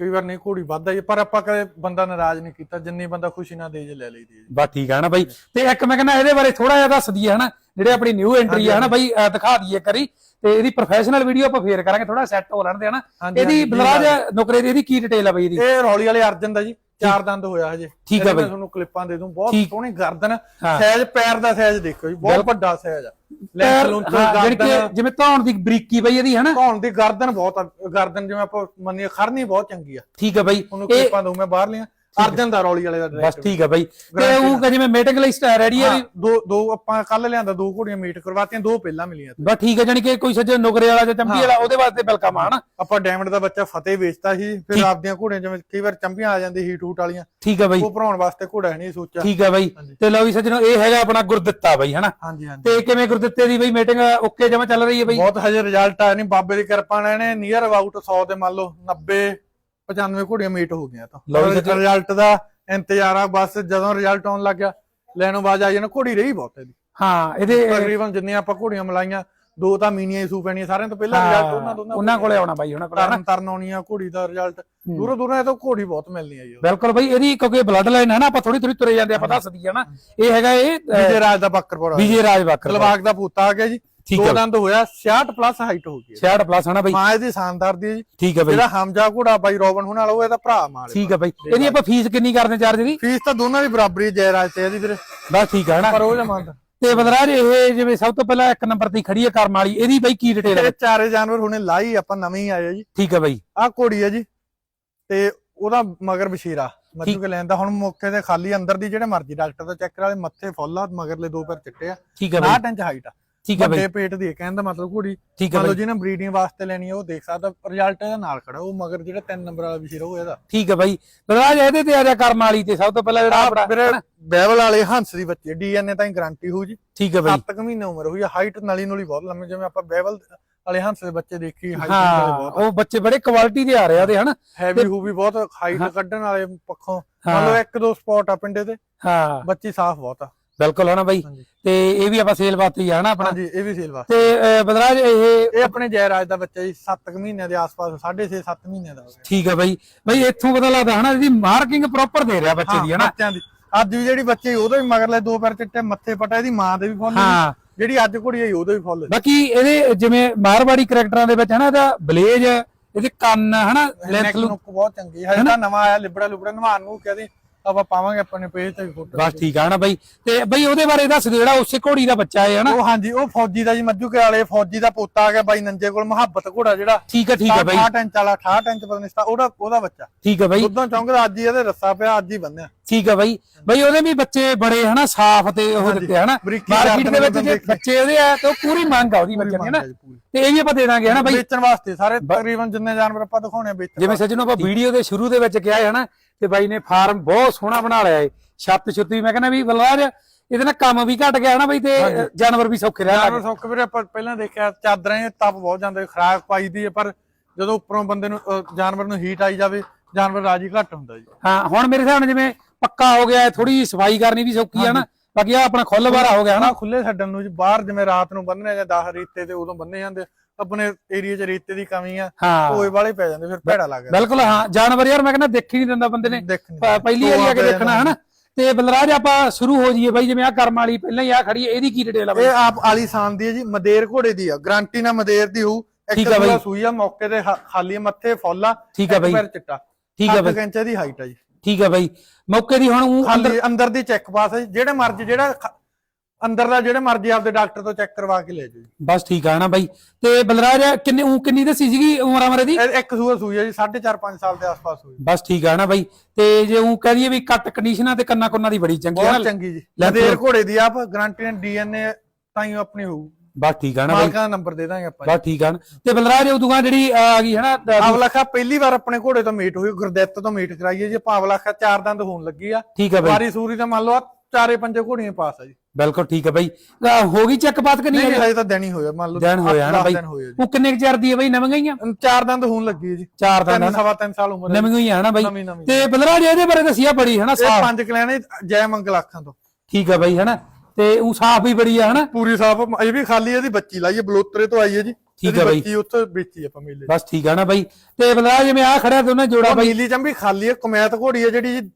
ਕਈ ਵਾਰ ਨਹੀਂ ਘੋੜੀ ਵੱਧ ਆਈ ਪਰ ਆਪਾਂ ਕਦੇ ਬੰਦਾ ਨਾਰਾਜ਼ ਨਹੀਂ ਕੀਤਾ ਜਿੰਨੀ ਬੰਦਾ ਖੁਸ਼ੀ ਨਾਲ ਦੇ ਜੇ ਲੈ ਲਈਦੀ ਹੈ ਜੀ। ਬਸ ਠੀਕ ਆ ਨਾ ਬਈ। ਤੇ ਇੱਕ ਮੈਂ ਕਹਿੰਦਾ ਇਹਦੇ ਬਾਰੇ ਥੋੜਾ ਜਿਹਾ ਦੱਸ ਦਈਏ ਹਨਾ ਜਿਹੜੇ ਆਪਣੀ ਨਿਊ ਐਂਟਰੀ ਆ ਹਨਾ ਬਈ ਅਹ, ਦਿਖਾ ਦਈਏ ਕਰੀ ਤੇ ਇਹਦੀ ਪ੍ਰੋਫੈਸ਼ਨਲ ਵੀਡੀਓ ਆਪਾਂ ਫੇਰ ਕਰਾਂਗੇ ਥੋੜਾ ਸੈੱਟ ਹੋ ਲੈਣ ਦੇ ਹਨਾ। ਹਾਂਜੀ, ਇਹਦੀ ਹਾਂਜੀ, ਬਲਰਾਜ ਨੁਕਰੇ ਦੀ ਇਹਦੀ ਕੀ ਡਿਟੇਲ ਆ ਬਈ ਇਹਦੀ? ਇਹ ਰੌਲੀ ਵਾਲੇ ਅਰਜਨ ਦਾ ਜੀ। ਚਾਰ ਦੰਦ ਹੋਇਆ ਹਜੇ। ਠੀਕ ਇਹਦੇ ਬਾਈ। ਮੈਂ ਤੁਹਾਨੂੰ ਕਲਿੱਪਾਂ ਦੇ ਦੂੰ। ਬਹੁਤ। ਸੋਹਣੀ ਗਰਦਨ ਹਾਂ। ਸਾਈਜ਼ ਪੈਰ ਦਾ ਸਾਈਜ਼ ਦੇਖੋ ਜੀ। ਬਹੁਤ। ਵੱਡਾ ਸਾਈਜ਼ ਆ। ਲੈਂਥ ਲੁੰਥ ਹਾਂ, ਗਰਦਨ। ਜਿਵੇਂ ਧੌਣ ਦੀ ਬਰੀਕੀ ਬਈ ਇਹਦੀ ਹਨਾ? ਧੌਣ ਦੀ ਗਰਦਨ ਬਹੁਤ ਗਰਦਨ ਜਿਵੇਂ ਆਪਾਂ ਮੰਨੀਏ ਖਰਨੀ ਬਹੁਤ ਚੰਗੀ ਆ। ਠੀਕ ਆ ਬਈ। ਉਹਨੂੰ ਇਹ ਕਲਿੱਪਾਂ ਦਊਂ ਮੈਂ ਬਾਹਰ ਲਿਆ ਅਰਜਨ ਦਾ ਰੌਲੀ ਵਾਲੇ ਦਾ ਬਸ। ਠੀਕ ਆ ਬਈ। ਤੇ Guarantee ਉਹ ਜਿਵੇਂ ਮੀਟਿੰਗ ਲਈ ਰੈਡੀ ਹੈ ਹਾਂ, ਵੀ ਦੋ ਦੋ ਆਪਾਂ ਕੱਲ ਲਿਆਂਦਾ ਦੋ ਘੋੜੀਆਂ ਮੀਟ ਕਰਵਾਤੀਆਂ ਦੋ ਪਹਿਲਾਂ ਮਿਲੀਆਂ ਬਸ ਠੀਕ ਹੈ ਜਾਨੀ ਕਿ ਕੋਈ ਸੱਜਣ ਨੁਕਰੇ ਵਾਲਾ ਜਾਂ ਚੰਬੀ ਵਾਲਾ ਉਹਦੇ ਵਾਸਤੇ ਵੈਲਕਮ ਆ ਹਨਾ? ਆਪਾਂ ਡਾਇਮੰਡ ਦਾ ਬੱਚਾ ਫਤਿਹ ਵੇਚਤਾ ਸੀ ਫਿਰ। ਆਪਦੀਆਂ ਘੋੜੀਆਂ ਜਿਵੇਂ ਕਈ ਵਾਰ ਚੰਬੀਆਂ ਆ ਜਾਂਦੀ ਹੀਟ ਹੂਟ ਵਾਲੀਆਂ। ਠੀਕ ਆ ਬਈ। ਉਹ ਭਰਾਉਣ ਵਾਸਤੇ ਘੋੜਾ ਨਹੀਂ ਸੋਚਿਆ। ਠੀਕ ਆ ਬਈ। ਹਾਂਜੀ। ਤੇ ਲਓ ਵੀ ਸੱਜਣੋ ਇਹ ਹੈਗਾ ਆਪਣਾ ਗੁਰਦਿੱਤਾ ਬਈ ਹਨਾ? ਹਾਂਜੀ ਹਾਂਜੀ। ਤੇ ਕਿਵੇਂ ਗੁਰਦਿੱਤੇ ਦੀ ਬਈ ਮੀਟਿੰਗ ਓਕੇ ਜਮਾ ਚੱਲ ਰਹੀ ਹੈ ਬਈ? ਬਹੁਤ ਹਜੇ ਰਿਜ਼ਲਟ ਆਇਆ ਨਹੀਂ ਬਾਬੇ ਦੀ ਕਿਰਪਾ ਨਾਲ ਇਹਨੇ ਨੀਅਰ ਅਬਾਊਟ 100 ਦੇ ਮੰਨ ਲਓ 90 95 ਘੋੜੀਆਂ ਮੀਟ ਹੋ ਗਈਆਂ ਤਾਂ। ਲਓ ਜੀ। ਰਿਜ਼ਲਟ ਦਾ ਇੰਤਜ਼ਾਰ ਆ ਬਸ ਜਦੋਂ ਰਿਜ਼ਲਟ ਆਉਣ ਲੱਗ ਗਿਆ ਲੈਣੋਂ ਬਾਜ ਆ ਜਾਣਾ ਘੋੜੀ ਰਹੀ ਬਹੁਤ ਇਹਦੀ। ਹਾਂ ਇਹਦੇ ਤਕਰੀਬਨ ਜਿੰਨੀਆਂ ਆਪਾਂ ਘੋੜੀਆਂ ਮਲਾਈਆਂ ਦੋ ਤਾਂ ਮੀਨੀਆਂ ਹੀ ਸੂ ਪੈਣੀਆਂ ਸਾਰਿਆਂ ਤੋਂ ਪਹਿਲਾਂ ਰਿਜ਼ਲਟ ਉਹਨਾਂ ਦੋਨਾਂ ਉਹਨਾਂ ਕੋਲੇ ਆਉਣਾ ਬਾਈ ਉਹਨਾਂ ਕੋਲੇ ਤਰਨ ਤਰਨ ਆਉਣੀ ਆ ਘੋੜੀ ਦਾ ਰਿਜ਼ਲਟ ਦੂਰੋਂ ਦੂਰੋਂ ਇਹ ਤਾਂ ਘੋੜੀ ਬਹੁਤ ਮਿਲਣੀ ਆ ਜੀ ਬਿਲਕੁਲ ਬਈ ਇਹਦੀ ਕਿਉਂਕਿ ਬਲੱਡ ਲਾਈਨ ਹੈ ਨਾ ਆਪਾਂ ਥੋੜੀ ਥੋੜੀ ਤੁਰੇ ਜਾਂਦੇ ਆਪਾਂ ਦੱਸ ਦਈਏ ਨਾ। ਇਹ ਹੈਗਾ ਇਹ ਵਿਜੇ ਰਾਜ ਦਾ ਬੱਕਰਪੁਰ ਵਿਜੇ ਰਾਜ ਬੱਕਰ ਕਲਵਾਗ ਦਾ ਪੁੱਤ ਆ ਗਿਆ ਜੀ। ਠੀਕ ਦੋ ਹੈ ਦੰਦ ਹੋਇਆ 66 ਪਲੱਸ ਹਾਈਟ ਹੋ ਗਈ ਹੈ। 66 ਪਲੱਸ ਹਨਾ ਬਈ? ਮਾਂ ਇਹਦੀ ਸ਼ਾਨਦਾਰ ਦੀ ਹੈ ਜੀ। ਠੀਕ ਹੈ ਬਈ। ਜਿਹੜਾ ਹਮਜਾ ਘੋੜਾ ਬਾਈ ਰੋਬਨ ਹੁਣ ਵਾਲਾ ਉਹ ਇਹਦਾ ਭਰਾ ਮਾਲ। ਠੀਕ ਹੈ ਬਈ। ਇਹਦੀ ਆਪਾਂ ਫੀਸ ਕਿੰਨੀ ਕਰਦੇ ਚਾਰਜ ਦੀ ਫੀਸ ਤਾਂ ਦੋਨਾਂ ਦੀ ਬਰਾਬਰੀ ਹੈ ਜੈਰਾਜ ਤੇ ਇਹਦੀ ਵੀਰੇ। ਬਸ ਠੀਕ ਹੈ ਹਨਾ ਪਰ ਉਹ ਜਮਾਂਦਾ ਤੇ। ਬਦਰਾਜ ਇਹ ਜਿਵੇਂ ਸਭ ਤੋਂ ਪਹਿਲਾਂ ਇੱਕ ਨੰਬਰ ਤੇ ਖੜੀ ਹੈ ਕਰਮ ਵਾਲੀ ਇਹਦੀ ਬਈ ਕੀ ਡਿਟੇਲ ਹੈ ਇਹ ਚਾਰੇ ਜਾਨਵਰ ਹੁਣੇ ਲਾਈ ਆਪਾਂ ਨਵੇਂ ਹੀ ਆਏ ਆ ਜੀ। ਠੀਕ ਹੈ ਬਈ। ਆਹ ਘੋੜੀ ਹੈ ਜੀ। ਤੇ ਉਹਦਾ ਮਗਰ ਬਸ਼ੀਰਾ ਮੱਜੂ ਕੇ ਲੈਂਦਾ ਹੁਣ ਮੌਕੇ ਤੇ ਖਾਲੀ ਅੰਦਰ ਦੀ ਜਿਹੜੇ ਮਰਜ਼ੀ ਡਾਕਟਰ ਤੋਂ ਚੈੱਕ ਕਰਾ ਲੈ ਮੱਥੇ ਫੁੱਲ ਆ ਮਗਰਲੇ ਦੋ ਪੈਰ ਚਿੱਟੇ ਆ। ਠੀਕ ਹੈ ਬਈ। 60 ਇੰਚ ਹਾਈਟ ਆ। ਠੀਕ ਹੈ ਬਈ। ਵੱਡੇ ਪੇਟ ਦੀ ਹੈ, ਕਹਿਣ ਦਾ ਮਤਲਬ ਘੋੜੀ। ਠੀਕ ਹੈ ਮੰਨ ਲਓ ਬਈ। ਜਿਹਨੇ ਬਰੀਡਿੰਗ ਵਾਸਤੇ ਲੈਣੀ ਹੈ ਉਹ ਦੇਖ ਸਕਦਾ ਰਿਜ਼ਲਟ ਇਹਦਾ ਨਾਲ ਖੜਾ ਉਹ ਮਗਰ ਜਿਹੜਾ 3 ਨੰਬਰ ਵਾਲਾ ਬਸ਼ੀਰਾ ਉਹ ਇਹਦਾ। ਠੀਕ ਹੈ ਬਈ। ਬਦਰਾਜ ਇਹਦੇ ਤੇ ਆ ਜਾ ਕਰਮ ਵਾਲੀ ਤੇ ਸਭ ਤੋਂ ਪਹਿਲਾਂ ਜਿਹੜਾ ਆਪਣਾ ਵੀਰੇ ਬੈਬਲ ਵਾਲੇ ਹੰਸ ਦੀ ਬੱਚੀ ਡੀਐਨਏ ਤਾਂ ਹੀ ਗਾਰੰਟੀ ਹੋਊ ਜੀ ਠੀਕ ਹੈ ਬਈ। 7 ਮਹੀਨੇ ਉਮਰ ਹੋਈ ਹਾਈਟ ਨਲੀ ਨੂਲੀ ਬਹੁਤ ਲੰਮੀ ਜਿਵੇਂ ਆਪਾਂ ਬੈਬਲ ਵਾਲੇ ਹੰਸ ਦੇ ਬੱਚੇ ਦੇਖੀ ਹਾਈਟ ਹਾਂ ਬਹੁਤ। ਉਹ ਬੱਚੇ ਬੜੇ ਕੁਆਲਿਟੀ ਦੇ ਆ ਰਹੇ ਆ ਉਹਦੇ ਹਨਾ? ਹੈਵੀ ਹੂ ਵੀ ਬਹੁਤ ਹਾਈਟ ਕੱਢਣ ਵਾਲੇ ਪੱਖੋਂ। ਮੰਨ ਲਓ ਇੱਕ ਦੋ ਸਪੌਟ ਆ ਪਿੰਡੇ ਤੇ ਹਾਂ। ਬੱਚੀ ਸਾਫ਼ ਬਹੁਤ ਆ। ਬਿਲਕੁਲ ਹਨਾ ਬਈ? ਤੇ ਇਹ ਵੀ ਆਪਾਂ ਸੇਲ ਵਾਸਤੇ ਹੀ ਆ ਹਨਾ ਆਪਣਾ? ਹਾਂਜੀ ਇਹ ਵੀ ਸੇਲ ਵਾਸਤੇ। ਤੇ ਬਦਰਾਜ ਇਹ ਇਹ ਆਪਣੇ ਜੈਰਾਜ ਦਾ ਬੱਚਾ ਜੀ 7 ਮਹੀਨਿਆਂ ਦੇ ਆਸ-ਪਾਸ 6.5 7 ਮਹੀਨਿਆਂ ਦਾ ਹੋ ਗਿਆ। ਠੀਕ ਹੈ ਬਈ। ਬਈ ਇੱਥੋਂ ਪਤਾ ਲੱਗਦਾ ਹਨਾ ਇਹਦੀ ਮਾਰਕਿੰਗ ਪ੍ਰੋਪਰ ਦੇ ਰਿਹਾ ਬੱਚੇ ਦੀ ਹਨਾ ਬੱਚਿਆਂ ਦੀ। ਅੱਜ ਵੀ ਜਿਹੜੀ ਬੱਚੇ ਉਹਦੇ ਵੀ ਮਗਰਲੇ ਦੋ ਪੈਰ ਚਿੱਟੇ ਮੱਥੇ ਪਟਾ ਇਹਦੀ ਮਾਂ ਦੇ ਵੀ ਫੁੱਲ। ਹਾਂ। ਜਿਹੜੀ ਅੱਜ ਕੁੜੀ ਆਈ ਉਹਦੇ ਵੀ ਫੁੱਲ। ਬਾਕੀ ਇਹਦੇ ਜਿਵੇਂ ਮਾਰਵਾੜੀ ਕਰੈਕਟਰਾਂ ਦੇ ਵਿੱਚ ਹਨਾ ਇਹਦਾ ਬਲੇਜ ਇਹਦੇ ਕੰਨ ਹਨਾ ਲੈਂਥ ਲੁੱਕ ਬਹੁਤ ਚੰਗੀ ਹੈ। ਤਾਂ ਨਵਾਂ ਆਇਆ ਲਿਬੜਾ ਲੁਬੜਾ ਨਵਾਨ ਨੂੰ ਕਹਦੇ ਆਪਾਂ ਪਾਵਾਂਗੇ ਆਪਣੇ ਪੇਜ ਤੇ ਫੋਟੋ ਬਸ ਠੀਕ ਆ ਹਨਾ ਬਈ? ਤੇ ਬਈ ਉਹਦੇ ਬਾਰੇ ਦੱਸ ਦਿਓ ਜਿਹੜਾ ਉਸੇ ਘੋੜੀ ਦਾ ਬੱਚਾ ਹੈ ਹਨਾ? ਉਹ ਹਾਂਜੀ ਉਹ ਫੌਜੀ ਦਾ ਜੀ ਮੱਜੂ ਕੇ ਵਾਲੇ ਫੌਜੀ ਦਾ ਪੋਤਾ ਆ ਗਿਆ ਬਾਈ ਨੰਜੇ ਕੋਲ ਮੁਹੱਬਤ ਘੋੜਾ ਜਿਹੜਾ। ਠੀਕ ਹੈ ਠੀਕ ਹੈ ਬਈ। 68 ਇੰਚ ਵਾਲਾ 68 ਇੰਚ ਪਤਾ ਨਹੀਂ ਸਤਾ ਉਹਦਾ ਉਹਦਾ ਬੱਚਾ। ਠੀਕ ਹੈ ਬਈ। ਦੁੱਧੋਂ ਚੌਂਕਦਾ ਅੱਜ ਹੀ ਇਹਦੇ ਰੱਸਾ ਪਿਆ ਅੱਜ ਹੀ ਬੰਨਿਆ। ਠੀਕ ਹੈ ਬਈ। ਬਈ ਉਹਦੇ ਵੀ ਬੱਚੇ ਬੜੇ ਹਨਾ ਸਾਫ਼ ਤੇ ਉਹ ਦਿੱਤੇ ਹਨਾ? ਮਾਰਕੀਟ ਦੇ ਵਿੱਚ ਜੇ। ਬੱਚੇ ਉਹਦੇ ਆ ਤੇ ਉਹ ਪੂਰੀ ਮੰਗ ਆ ਉਹਦੀ ਬੱਚੇ ਦੀ ਹਨਾ? ਆ। ਤੇ ਇਹ ਵੀ ਆਪਾਂ ਦੇ ਦਾਂਗੇ ਹਨਾ ਬਈ? ਵੇਚਣ ਵਾਸਤੇ ਸਾਰੇ ਤਕਰੀਬਨ ਜਿੰਨੇ ਜਾਨਵਰ ਆਪਾਂ ਦਿਖਾਉਣੇ ਆ ਵੇਚਣ ਜਿਵੇਂ ਸੱਜਣੋ ਆਪਾਂ ਵੀਡੀਓ ਦੇ ਸ਼ੁਰੂ ਦੇ ਵਿੱਚ ਕਿਹਾ ਹੈ ਹਨਾ? ਤੇ ਬਾਈ ਨੇ ਫਾਰਮ ਬਹੁਤ ਸੋਹਣਾ ਬਣਾ ਲਿਆ ਏ। ਛੱਤ ਛੁੱਤ ਮੈਂ ਕਹਿੰਦਾ ਵੀ ਬਲਵਾਜ ਇਹਦੇ ਨਾਲ ਕੰਮ ਵੀ ਘਟ ਗਿਆ ਹਨਾ ਬਈ ਤੇ ਜਾਨਵਰ ਵੀ ਸੌਖੇ ਰਹਿਣ ਜਾਨਵਰ ਸੌਕ ਵੀਰੇ ਆਪਾਂ ਪਹਿਲਾਂ ਦੇਖਿਆ ਚਾਦਰਾਂ ਇਹ ਤਪ ਬਹੁਤ ਜਾਂਦੇ ਖਰਾਕ ਪਾਈ ਦੀ ਹੈ ਪਰ ਜਦੋਂ ਉੱਪਰੋਂ ਬੰਦੇ ਨੂੰ ਜਾਨਵਰ ਨੂੰ ਹੀਟ ਆਈ ਜਾਵੇ ਜਾਨਵਰ ਰਾਜੀ ਘੱਟ ਹੁੰਦਾ ਜੀ। ਹਾਂ ਹੁਣ ਮੇਰੇ ਹਿਸਾਬ ਨਾਲ ਜਿਵੇਂ ਪੱਕਾ ਹੋ ਗਿਆ ਥੋੜੀ ਸਫ਼ਾਈ ਕਰਨੀ ਵੀ ਸੌਖੀ ਹੈ ਨਾ। ਬਾਕੀ ਆ ਆਪਣਾ ਖੁੱਲ ਬਾਰਾ ਹੋ ਗਿਆ ਹਨਾ। ਖੁੱਲੇ ਛੱਡਣ ਨੂੰ ਜੀ ਬਾਹਰ ਜਿਵੇਂ ਰਾਤ ਨੂੰ ਬੰਨਣੇ ਜਾਂ 10 ਰੇਤੇ ਤੇ ਉਦੋਂ ਬੰਨੇ ਜਾਂਦੇ ਆਪਣੇ ਏਰੀਆ 'ਚ ਰੇਤੇ ਦੀ ਕਮੀ ਆ ਹਾਂ। ਟੋਏ ਵਾਲੇ ਪੈ ਜਾਂਦੇ ਫਿਰ ਭੈੜਾ ਲੱਗਦਾ। ਬਿਲਕੁਲ ਹਾਂ। ਜਾਨਵਰ ਯਾਰ ਮੈਂ ਕਹਿੰਦਾ ਦੇਖ ਹੀ ਨਹੀਂ ਦਿੰਦਾ ਬੰਦੇ ਨੇ। ਪਹਿਲੀ ਵਾਰੀ ਆ ਕੇ ਦੇਖਣਾ ਹਨਾ? ਤੇ ਬਲਰਾਜ ਆਪਾਂ ਸ਼ੁਰੂ ਹੋ ਜਾਈਏ ਬਾਈ ਜਿਵੇਂ ਆ ਕਰਮ ਵਾਲੀ ਪਹਿਲਾਂ ਹੀ ਆ ਖੜੀ ਹੈ ਇਹਦੀ ਕੀ ਡਿਟੇਲ ਆ ਬਾਈ? ਇਹ ਆਪ ਆਲੀਸ਼ਾਨ ਦੀ ਹੈ ਜੀ ਮਦੇਰ ਘੋੜੇ ਦੀ ਆ। ਗਾਰੰਟੀ ਨਾਲ ਮਦੇਰ ਦੀ ਹੋਊ। ਇੱਕ। ਦੂਆ ਸੂਈ ਆ ਮੌਕੇ ਤੇ ਖਾਲੀ ਮੱਥੇ ਫੁੱਲ ਠੀਕ ਆ ਇੱਕ ਬਾਈ। ਪੈਰ ਚਿੱਟਾ। ਠੀਕ ਆ ਬਾਈ। 8 ਇੰਚ ਦੀ ਹਾਈਟ ਆ ਜੀ। ਠੀਕ ਹੈ ਬਾਈ। ਮੌਕੇ ਦੀ ਹੁਣ ਅੰਦਰ ਅੰਦਰ ਦੀ ਚੈੱਕ ਪਾਸ ਹੈ ਜਿਹੜੇ ਮਰਜ਼ੀ ਜਿਹੜਾ ਅੰਦਰ ਦਾ ਜਿਹੜੇ ਮਰਜ਼ੀ ਆਪਦੇ ਡਾਕਟਰ ਤੋਂ ਚੈੱਕ ਕਰਵਾ ਕੇ ਲੈ ਜਾਓ ਜੀ। ਬਸ ਠੀਕ ਆ ਨਾ ਬਾਈ। ਤੇ ਬਲਰਾਜ ਕਿੰਨੇ ਊਂ ਕਿੰਨੀ ਦੱਸੀ ਸੀਗੀ ਉਮਰ ਅਮਰ ਦੀ? ਇਹ ਇੱਕ ਸੂਆ ਸੂਈ ਆ ਜੀ 4.5 5 ਸਾਲ ਦੇ ਆਸ-ਪਾਸ ਹੋਈ। ਬਸ ਠੀਕ ਆ ਨਾ ਬਾਈ। ਤੇ ਜੇ ਊਂ ਕਹਿ ਦਈਏ ਵੀ ਕੱਟ ਕੰਡੀਸ਼ਨਾਂ ਤੇ ਕੰਨਾ ਕੁੰਨਾ ਦੀ ਬੜੀ ਚੰਗੀ ਆ ਬਹੁਤ ਨਾ ਚੰਗੀ ਜੀ। ਲੈ ਘੋੜੇ ਦੀ ਆਪ ਗਾਰੰਟੀ ਨਾਲ ਡੀਐਨਏ ਤਾਂ ਹੀ ਆਪਣੀ ਹੋਊ। ਬਸ ਠੀਕ ਆ ਨਾ ਬਾਈ। ਮਾਲਕਾਂ ਦਾ ਨੰਬਰ ਦੇ ਦਾਂਗੇ ਆਪਾਂ ਜੀ। ਬਸ ਠੀਕ ਆ ਨਾ। ਤੇ ਬਲਰਾਜ ਉਹ ਦੁਕਾਨ ਜਿਹੜੀ ਆ ਗਈ ਹੈ ਨਾ ਦ- ਪਾਵਲਾਖਾ ਪਹਿਲੀ ਵਾਰ ਆਪਣੇ ਘੋੜੇ ਤੋਂ ਮੀਟ ਹੋਈ ਗੁਰਦਿੱਤ ਤੋਂ ਮੀਟ ਕਰਾਈਏ ਜੀ। ਪਾਵਲਾਖਾ ਚਾਰ ਦੰਦ ਹੋਣ ਲੱਗੀ ਆ। ਠੀਕ ਆ ਬਾਈ। ਵਾਰੀ ਸੂਰੀ ਤਾਂ ਮੰਨ ਲਓ ਆਹ ਚਾਰੇ ਪੰਜੇ ਘੋੜੀਆਂ ਪਾਸ ਆ ਜੀ। ਬਿਲਕੁਲ ਠੀਕ ਆ ਬਾਈ। ਹੋ ਗਈ ਚੈੱਕ ਬਾਤ ਕਿ ਨਹੀਂ ਨਹੀਂ ਹਜੇ? ਤਾਂ ਦਿਨ ਹੀ ਹੋਇਆ ਮੰਨ ਲਓ ਦਿਨ ਹੋਇਆ ਨਾ ਦਸ ਬਾਈ। ਦਿਨ ਹੋਏ ਜੀ। ਉਹ ਕਿੰਨੇ ਕੁ ਚਿਰ ਦੀ ਹੈ ਬਾਈ ਨਵੀਂ ਗਈਆਂ? ਚਾਰ ਦੰਦ ਹੋਣ ਲੱਗੀ ਹੈ ਜੀ। ਚਾਰ ਦਾ ਤਿੰਨ ਸਵਾ ਤਿੰਨ ਸਾਲ ਉਮਰ ਹੈ ਨਵੀਂ ਹੋਈਆਂ ਹਨਾ ਬਾਈ। ਨਵੀਂ ਨਵੀਂ। ਤੇ ਬਲਰਾਜ ਇਹਦੇ ਬਾਰੇ ਦੱਸਿਆ ਬੜੀ ਹਨਾ ਇਹ ਸਾਫ਼। ਪੰਜ ਕਲਿਆਣੇ ਜੈ ਮੰਗਲ ਅੱਖਾਂ ਤੋਂ। ਠੀਕ ਆ ਬਾਈ ਹਨਾ। ਤੇ ਉਹ ਸਾਫ਼ ਵੀ ਬੜੀ ਆ ਹਨਾ। ਪੂਰੀ ਸਾਫ਼ ਇਹ ਵੀ ਖਾਲੀ ਇਹਦੀ ਬੱਚੀ ਲਾਈ ਹੈ ਬਲੋਤਰੇ ਤੋਂ ਆਈ ਹੈ ਜੀ। ਠੀਕ ਹੈ ਬਾਈ। ਬੱਚੀ ਉੱਥੇ ਵੇਚੀ ਆਪਾਂ ਮੇਲੇ 'ਚ। ਬਸ ਠੀਕ ਆ ਨਾ ਬਾਈ। ਤੇ ਬਲਰਾਜ ਜਿਵੇਂ ਆ ਖੜਿਆ ਤੇ ਉਹਨੇ ਜੋੜਾ ਉਹ ਬਾਈ ਨੀਲੀ ਚੰਬੀ ਖਾਲੀ ਹੈ ਕਮੈਤ ਘੋੜੀ ਹੈ ਜਿਹੜੀ ਜੀ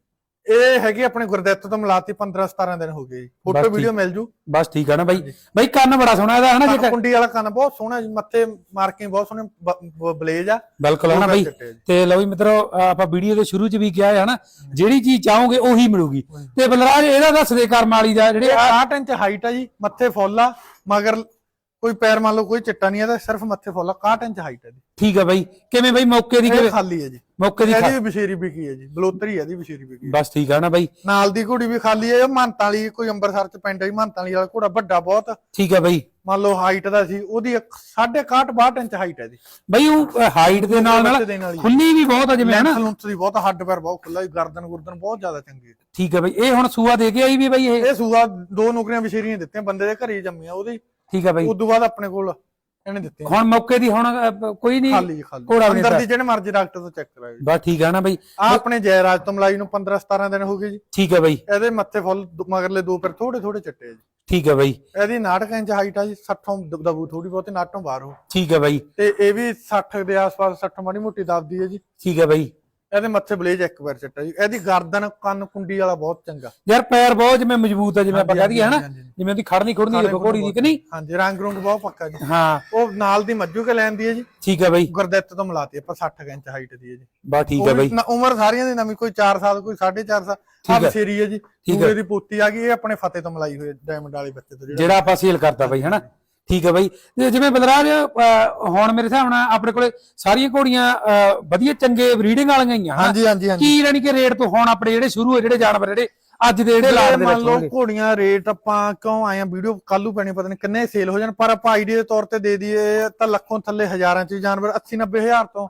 ਇਹ ਹੈਗੀ ਆਪਣੇ ਗੁਰਦਿੱਤ ਤੋਂ ਮਿਲਾਤੀ 15 17 ਦਿਨ ਹੋ ਗਏ ਜੀ। ਫੋਟੋ। ਵੀਡੀਓ ਮਿਲ ਜੂ। ਬਸ ਠੀਕ ਆ ਨਾ ਬਾਈ। ਬਾਈ ਕੰਨ ਬੜਾ ਸੋਹਣਾ ਇਹਦਾ ਹਨਾ ਜੇ ਕੁੰਡੀ ਵਾਲਾ ਕੰਨ ਬਹੁਤ ਸੋਹਣਾ ਜੀ ਮੱਥੇ ਮਾਰਕਿੰਗ ਬਹੁਤ ਸੋਹਣੇ ਬਲੇਜ ਆ। ਬਿਲਕੁਲ ਹਨਾ ਬਾਈ। ਤੇ ਲਓ ਵੀ ਮਿੱਤਰੋ ਆਪਾਂ ਵੀਡੀਓ ਦੇ ਸ਼ੁਰੂ ਚ ਵੀ ਕਿਹਾ ਹੈ ਹਨਾ? ਜਿਹੜੀ ਚੀਜ਼ ਚਾਹੋਗੇ ਉਹੀ ਮਿਲੂਗੀ। ਤੇ ਬਲਰਾਜ ਇਹਦਾ ਦੱਸ ਦੇ ਕਰਮ ਵਾਲੀ ਦਾ ਜਿਹੜੇ ਇਹ 60 ਇੰਚ ਹਾਈਟ ਆ ਜੀ ਮੱਥੇ ਫੁੱਲ ਆ ਮਗਰ ਕੋਈ ਪੈਰ ਮੰਨ ਲਓ ਕੋਈ ਚਿੱਟਾ ਨਹੀਂ ਇਹਦਾ ਸਿਰਫ ਮੱਥੇ ਫੁੱਲ ਆ 61 ਇੰਚ ਹਾਈਟ ਹੈ ਜੀ। ਠੀਕ ਆ ਬਾਈ। ਕਿਵੇਂ ਬਾਈ? ਮੌਕੇ ਦੀ ਇਹ ਕਿਵੇਂ? ਖਾਲੀ ਹੈ ਜੀ। ਮੌਕੇ ਦੀ ਇਹਦੀ ਵੀ ਬਸ਼ੇਰੀ ਵਿਕੀ ਹੈ ਜੀ ਬਲੋਤਰੀ ਹੈ ਇਹਦੀ ਬਸ਼ੇਰੀ ਵਿਕੀ ਹੈ। ਬਸ ਠੀਕ ਆ ਨਾ ਬਾਈ। ਨਾਲ ਦੀ ਘੋੜੀ ਵੀ ਖਾਲੀ ਹੈ ਇਹ ਮੰਤਾਂ ਵਾਲੀ ਕੋਈ ਅੰਬਰਸਰ ਚ ਪਿੰਡ ਹੈ ਮੰਤਾਂ ਵਾਲੀ ਵਾਲਾ ਘੋੜਾ ਵੱਡਾ ਬਹੁਤ। ਠੀਕ ਆ ਬਾਈ। ਮੰਨ ਲਓ ਹਾਈਟ ਦਾ ਸੀ ਉਹਦੀ 61 62 ਇੰਚ ਹਾਈਟ ਹੈ ਜੀ। ਬਾਈ ਉਹ ਹਾਈਟ ਦੇ ਨਾਲ ਨਾਲ ਦੇ ਨਾਲ ਹੀ ਖੁੱਲੀ ਵੀ ਬਹੁਤ ਆ ਜਿਵੇਂ ਹਨਾ ਲੈਂਥ ਲੁੰਥ ਦੀ ਬਹੁਤ ਹੱਡ ਪੈਰ ਬਹੁਤ ਖੁੱਲਾ ਜੀ ਗਰਦਨ ਗੁਰਦਨ ਬਹੁਤ ਜ਼ਿਆਦਾ ਚੰਗੀ ਹੈ। ਠੀਕ ਆ ਬਾਈ। ਇਹ ਹੁਣ ਸੂਆ ਦੇ ਕੇ ਆਈ ਵੀ ਬਾਈ ਇਹ? ਇਹ ਸੂਆ ਦੋ ਨੌਕਰੀਆਂ ਬਸ਼ੇਰੀਆਂ ਦਿੱਤੀਆਂ ਬੰਦੇ ਦੇ ਘਰੇ ਹੀ ਜੰਮੀਆਂ ਉਹਦੀ ਠੀਕ ਆ ਬਾਈ। ਉਸ ਤੋਂ ਬਾਅਦ ਆਪਣੇ ਕੋਲ ਇਹਨੇ ਦਿੱਤੀਆਂ ਹੁਣ ਮੌਕੇ ਦੀ ਹੁਣ ਅ, ਕੋਈ ਨਹੀਂ ਖਾਲੀ ਜੀ, ਖਾਲੀ। ਘੋੜਾ ਵੀ ਅੰਦਰ ਦੀ ਜਿਹੜੇ ਮਰਜ਼ੀ ਡਾਕਟਰ ਤੋਂ ਚੈੱਕ ਕਰਾਇਓ ਬਸ ਠੀਕ ਆ ਨਾ ਬਾਈ। ਆ ਆਪਣੇ ਜੈਰਾਜ ਤੋਂ ਮਲਾਈ ਨੂੰ 15 17 ਦਿਨ ਹੋ ਗਏ ਜੀ। ਠੀਕ ਆ ਬਾਈ। ਇਹਦੇ ਮੱਥੇ ਫੁੱਲ ਦ- ਮਗਰਲੇ ਦੋ ਪੈਰ ਥੋੜੇ ਥੋੜੇ ਚਿੱਟੇ ਆ ਜੀ। ਠੀਕ ਆ ਬਾਈ। ਇਹਦੀ 69 ਇੰਚ ਹਾਈਟ ਆ ਜੀ 60 ਦਬੂ ਥੋੜੀ ਬਹੁਤੀ ਨਾਟੋਂ ਬਾਹਰ। ਹੋ ਠੀਕ ਆ ਬਾਈ। ਤੇ ਇਹ ਵੀ 60 ਦੇ ਆਸ-ਪਾਸ 60 ਮਾੜੀ ਮੋਟੀ ਦਬਦੀ ਹੈ ਜੀ। ਠੀਕ ਆ ਬਾਈ। ਇਹਦੇ ਮੱਥੇ ਬਲੇਜ ਇੱਕ ਵਾਰ ਚਿੱਟਾ ਜੀ। ਇਹਦੀ ਗਰਦਨ ਕੰਨ ਕੁੰਡੀ ਵਾਲਾ ਬਹੁਤ ਚੰਗਾ। ਯਾਰ ਪੈਰ ਬਹੁਤ ਜਿਵੇਂ ਮਜ਼ਬੂਤ ਹੈ ਜਿਵੇਂ ਆਪਾਂ ਕਹਿ ਦਈਏ ਹਨਾ। ਜਿਵੇਂ ਉਹਦੀ ਖੜਨੀ ਖੁੜਨੀ ਦੇਖੋ ਘੋੜੀ ਦੀ ਕਿ ਨਹੀਂ? ਹਾਂਜੀ ਰੰਗ ਰੁੰਗ ਬਹੁਤ ਪੱਕਾ ਜੀ। ਹਾਂ। ਉਹ ਨਾਲ ਦੀ ਮੱਜੂ ਕੇ ਲੈਂਦੀ ਹੈ ਜੀ। ਠੀਕ ਹੈ ਬਾਈ। ਗੁਰਦਿੱਤ ਤੋਂ ਮਿਲਾਤੀ ਆਪਾਂ 60 ਇੰਚ ਹਾਈਟ ਦੀ ਹੈ ਜੀ। ਬਸ ਠੀਕ ਹੈ ਬਾਈ। ਉਮਰ ਸਾਰੀਆਂ ਦੀ ਨਵੀਂ ਕੋਈ 4 ਸਾਲ ਕੋਈ 4.5 ਸਾਲ। ਆ ਹੈ। ਬਸੇਰੀ ਹੈ ਜੀ। ਹੈ। ਦੀ ਪੋਤੀ ਆ ਗਈ ਇਹ ਆਪਣੇ ਫਤਿਹ ਤੋਂ ਮਲਾਈ ਹੋਈ ਡਾਇਮੰਡ ਵਾਲੇ ਬੱਚੇ ਤੋਂ ਜਿਹੜਾ ਜਿਹੜਾ ਆਪਾਂ ਸੇਲ ਕਰਤਾ ਬਾਈ ਹਨਾ? ਠੀਕ ਹੈ ਬਾਈ। ਜਿਵੇਂ ਬਲਰਾਜ ਹੁਣ ਮੇਰੇ ਹਿਸਾਬ ਨਾਲ ਆਪਣੇ ਕੋਲੇ ਸਾਰੀਆਂ ਘੋੜੀਆਂ ਵਧੀਆ ਚੰਗੇ ਬਰੀਡਿੰਗ ਵਾਲੀਆਂ ਹੀ ਆ? ਹਾਂਜੀ ਹਾਂਜੀ ਹਾਂਜੀ। ਕੀ ਯਾਨੀ ਕਿ ਰੇਟ ਤੋਂ ਹੁਣ ਆਪਣੇ ਜਿਹੜੇ ਸ਼ੁਰੂ ਹੋਏ ਜਿਹੜੇ ਜਾਨਵਰ ਜਿਹੜੇ ਅੱਜ ਦੇ ਜਿਹੜੇ ਲਾਟ ਦੇ ਮੰਨ ਲਓ ਘੋੜੀਆਂ ਰੇਟ ਆਪਾਂ ਕਿਉਂ ਆਏ ਆ? ਵੀਡੀਓ ਕੱਲੂ ਪੈਣੀ ਪਤਾ ਨਹੀਂ ਕਿੰਨੇ ਸੇਲ ਹੋ ਜਾਣ ਪਰ ਆਪਾਂ ਆਈਡੀਆ ਦੇ ਤੌਰ ਤੇ ਦੇ ਦਈਏ ਤਾਂ ਲੱਖੋਂ ਥੱਲੇ ਹਜ਼ਾਰਾਂ ਚ ਜਾਨਵਰ 80 90 ਹਜ਼ਾਰ ਤੋਂ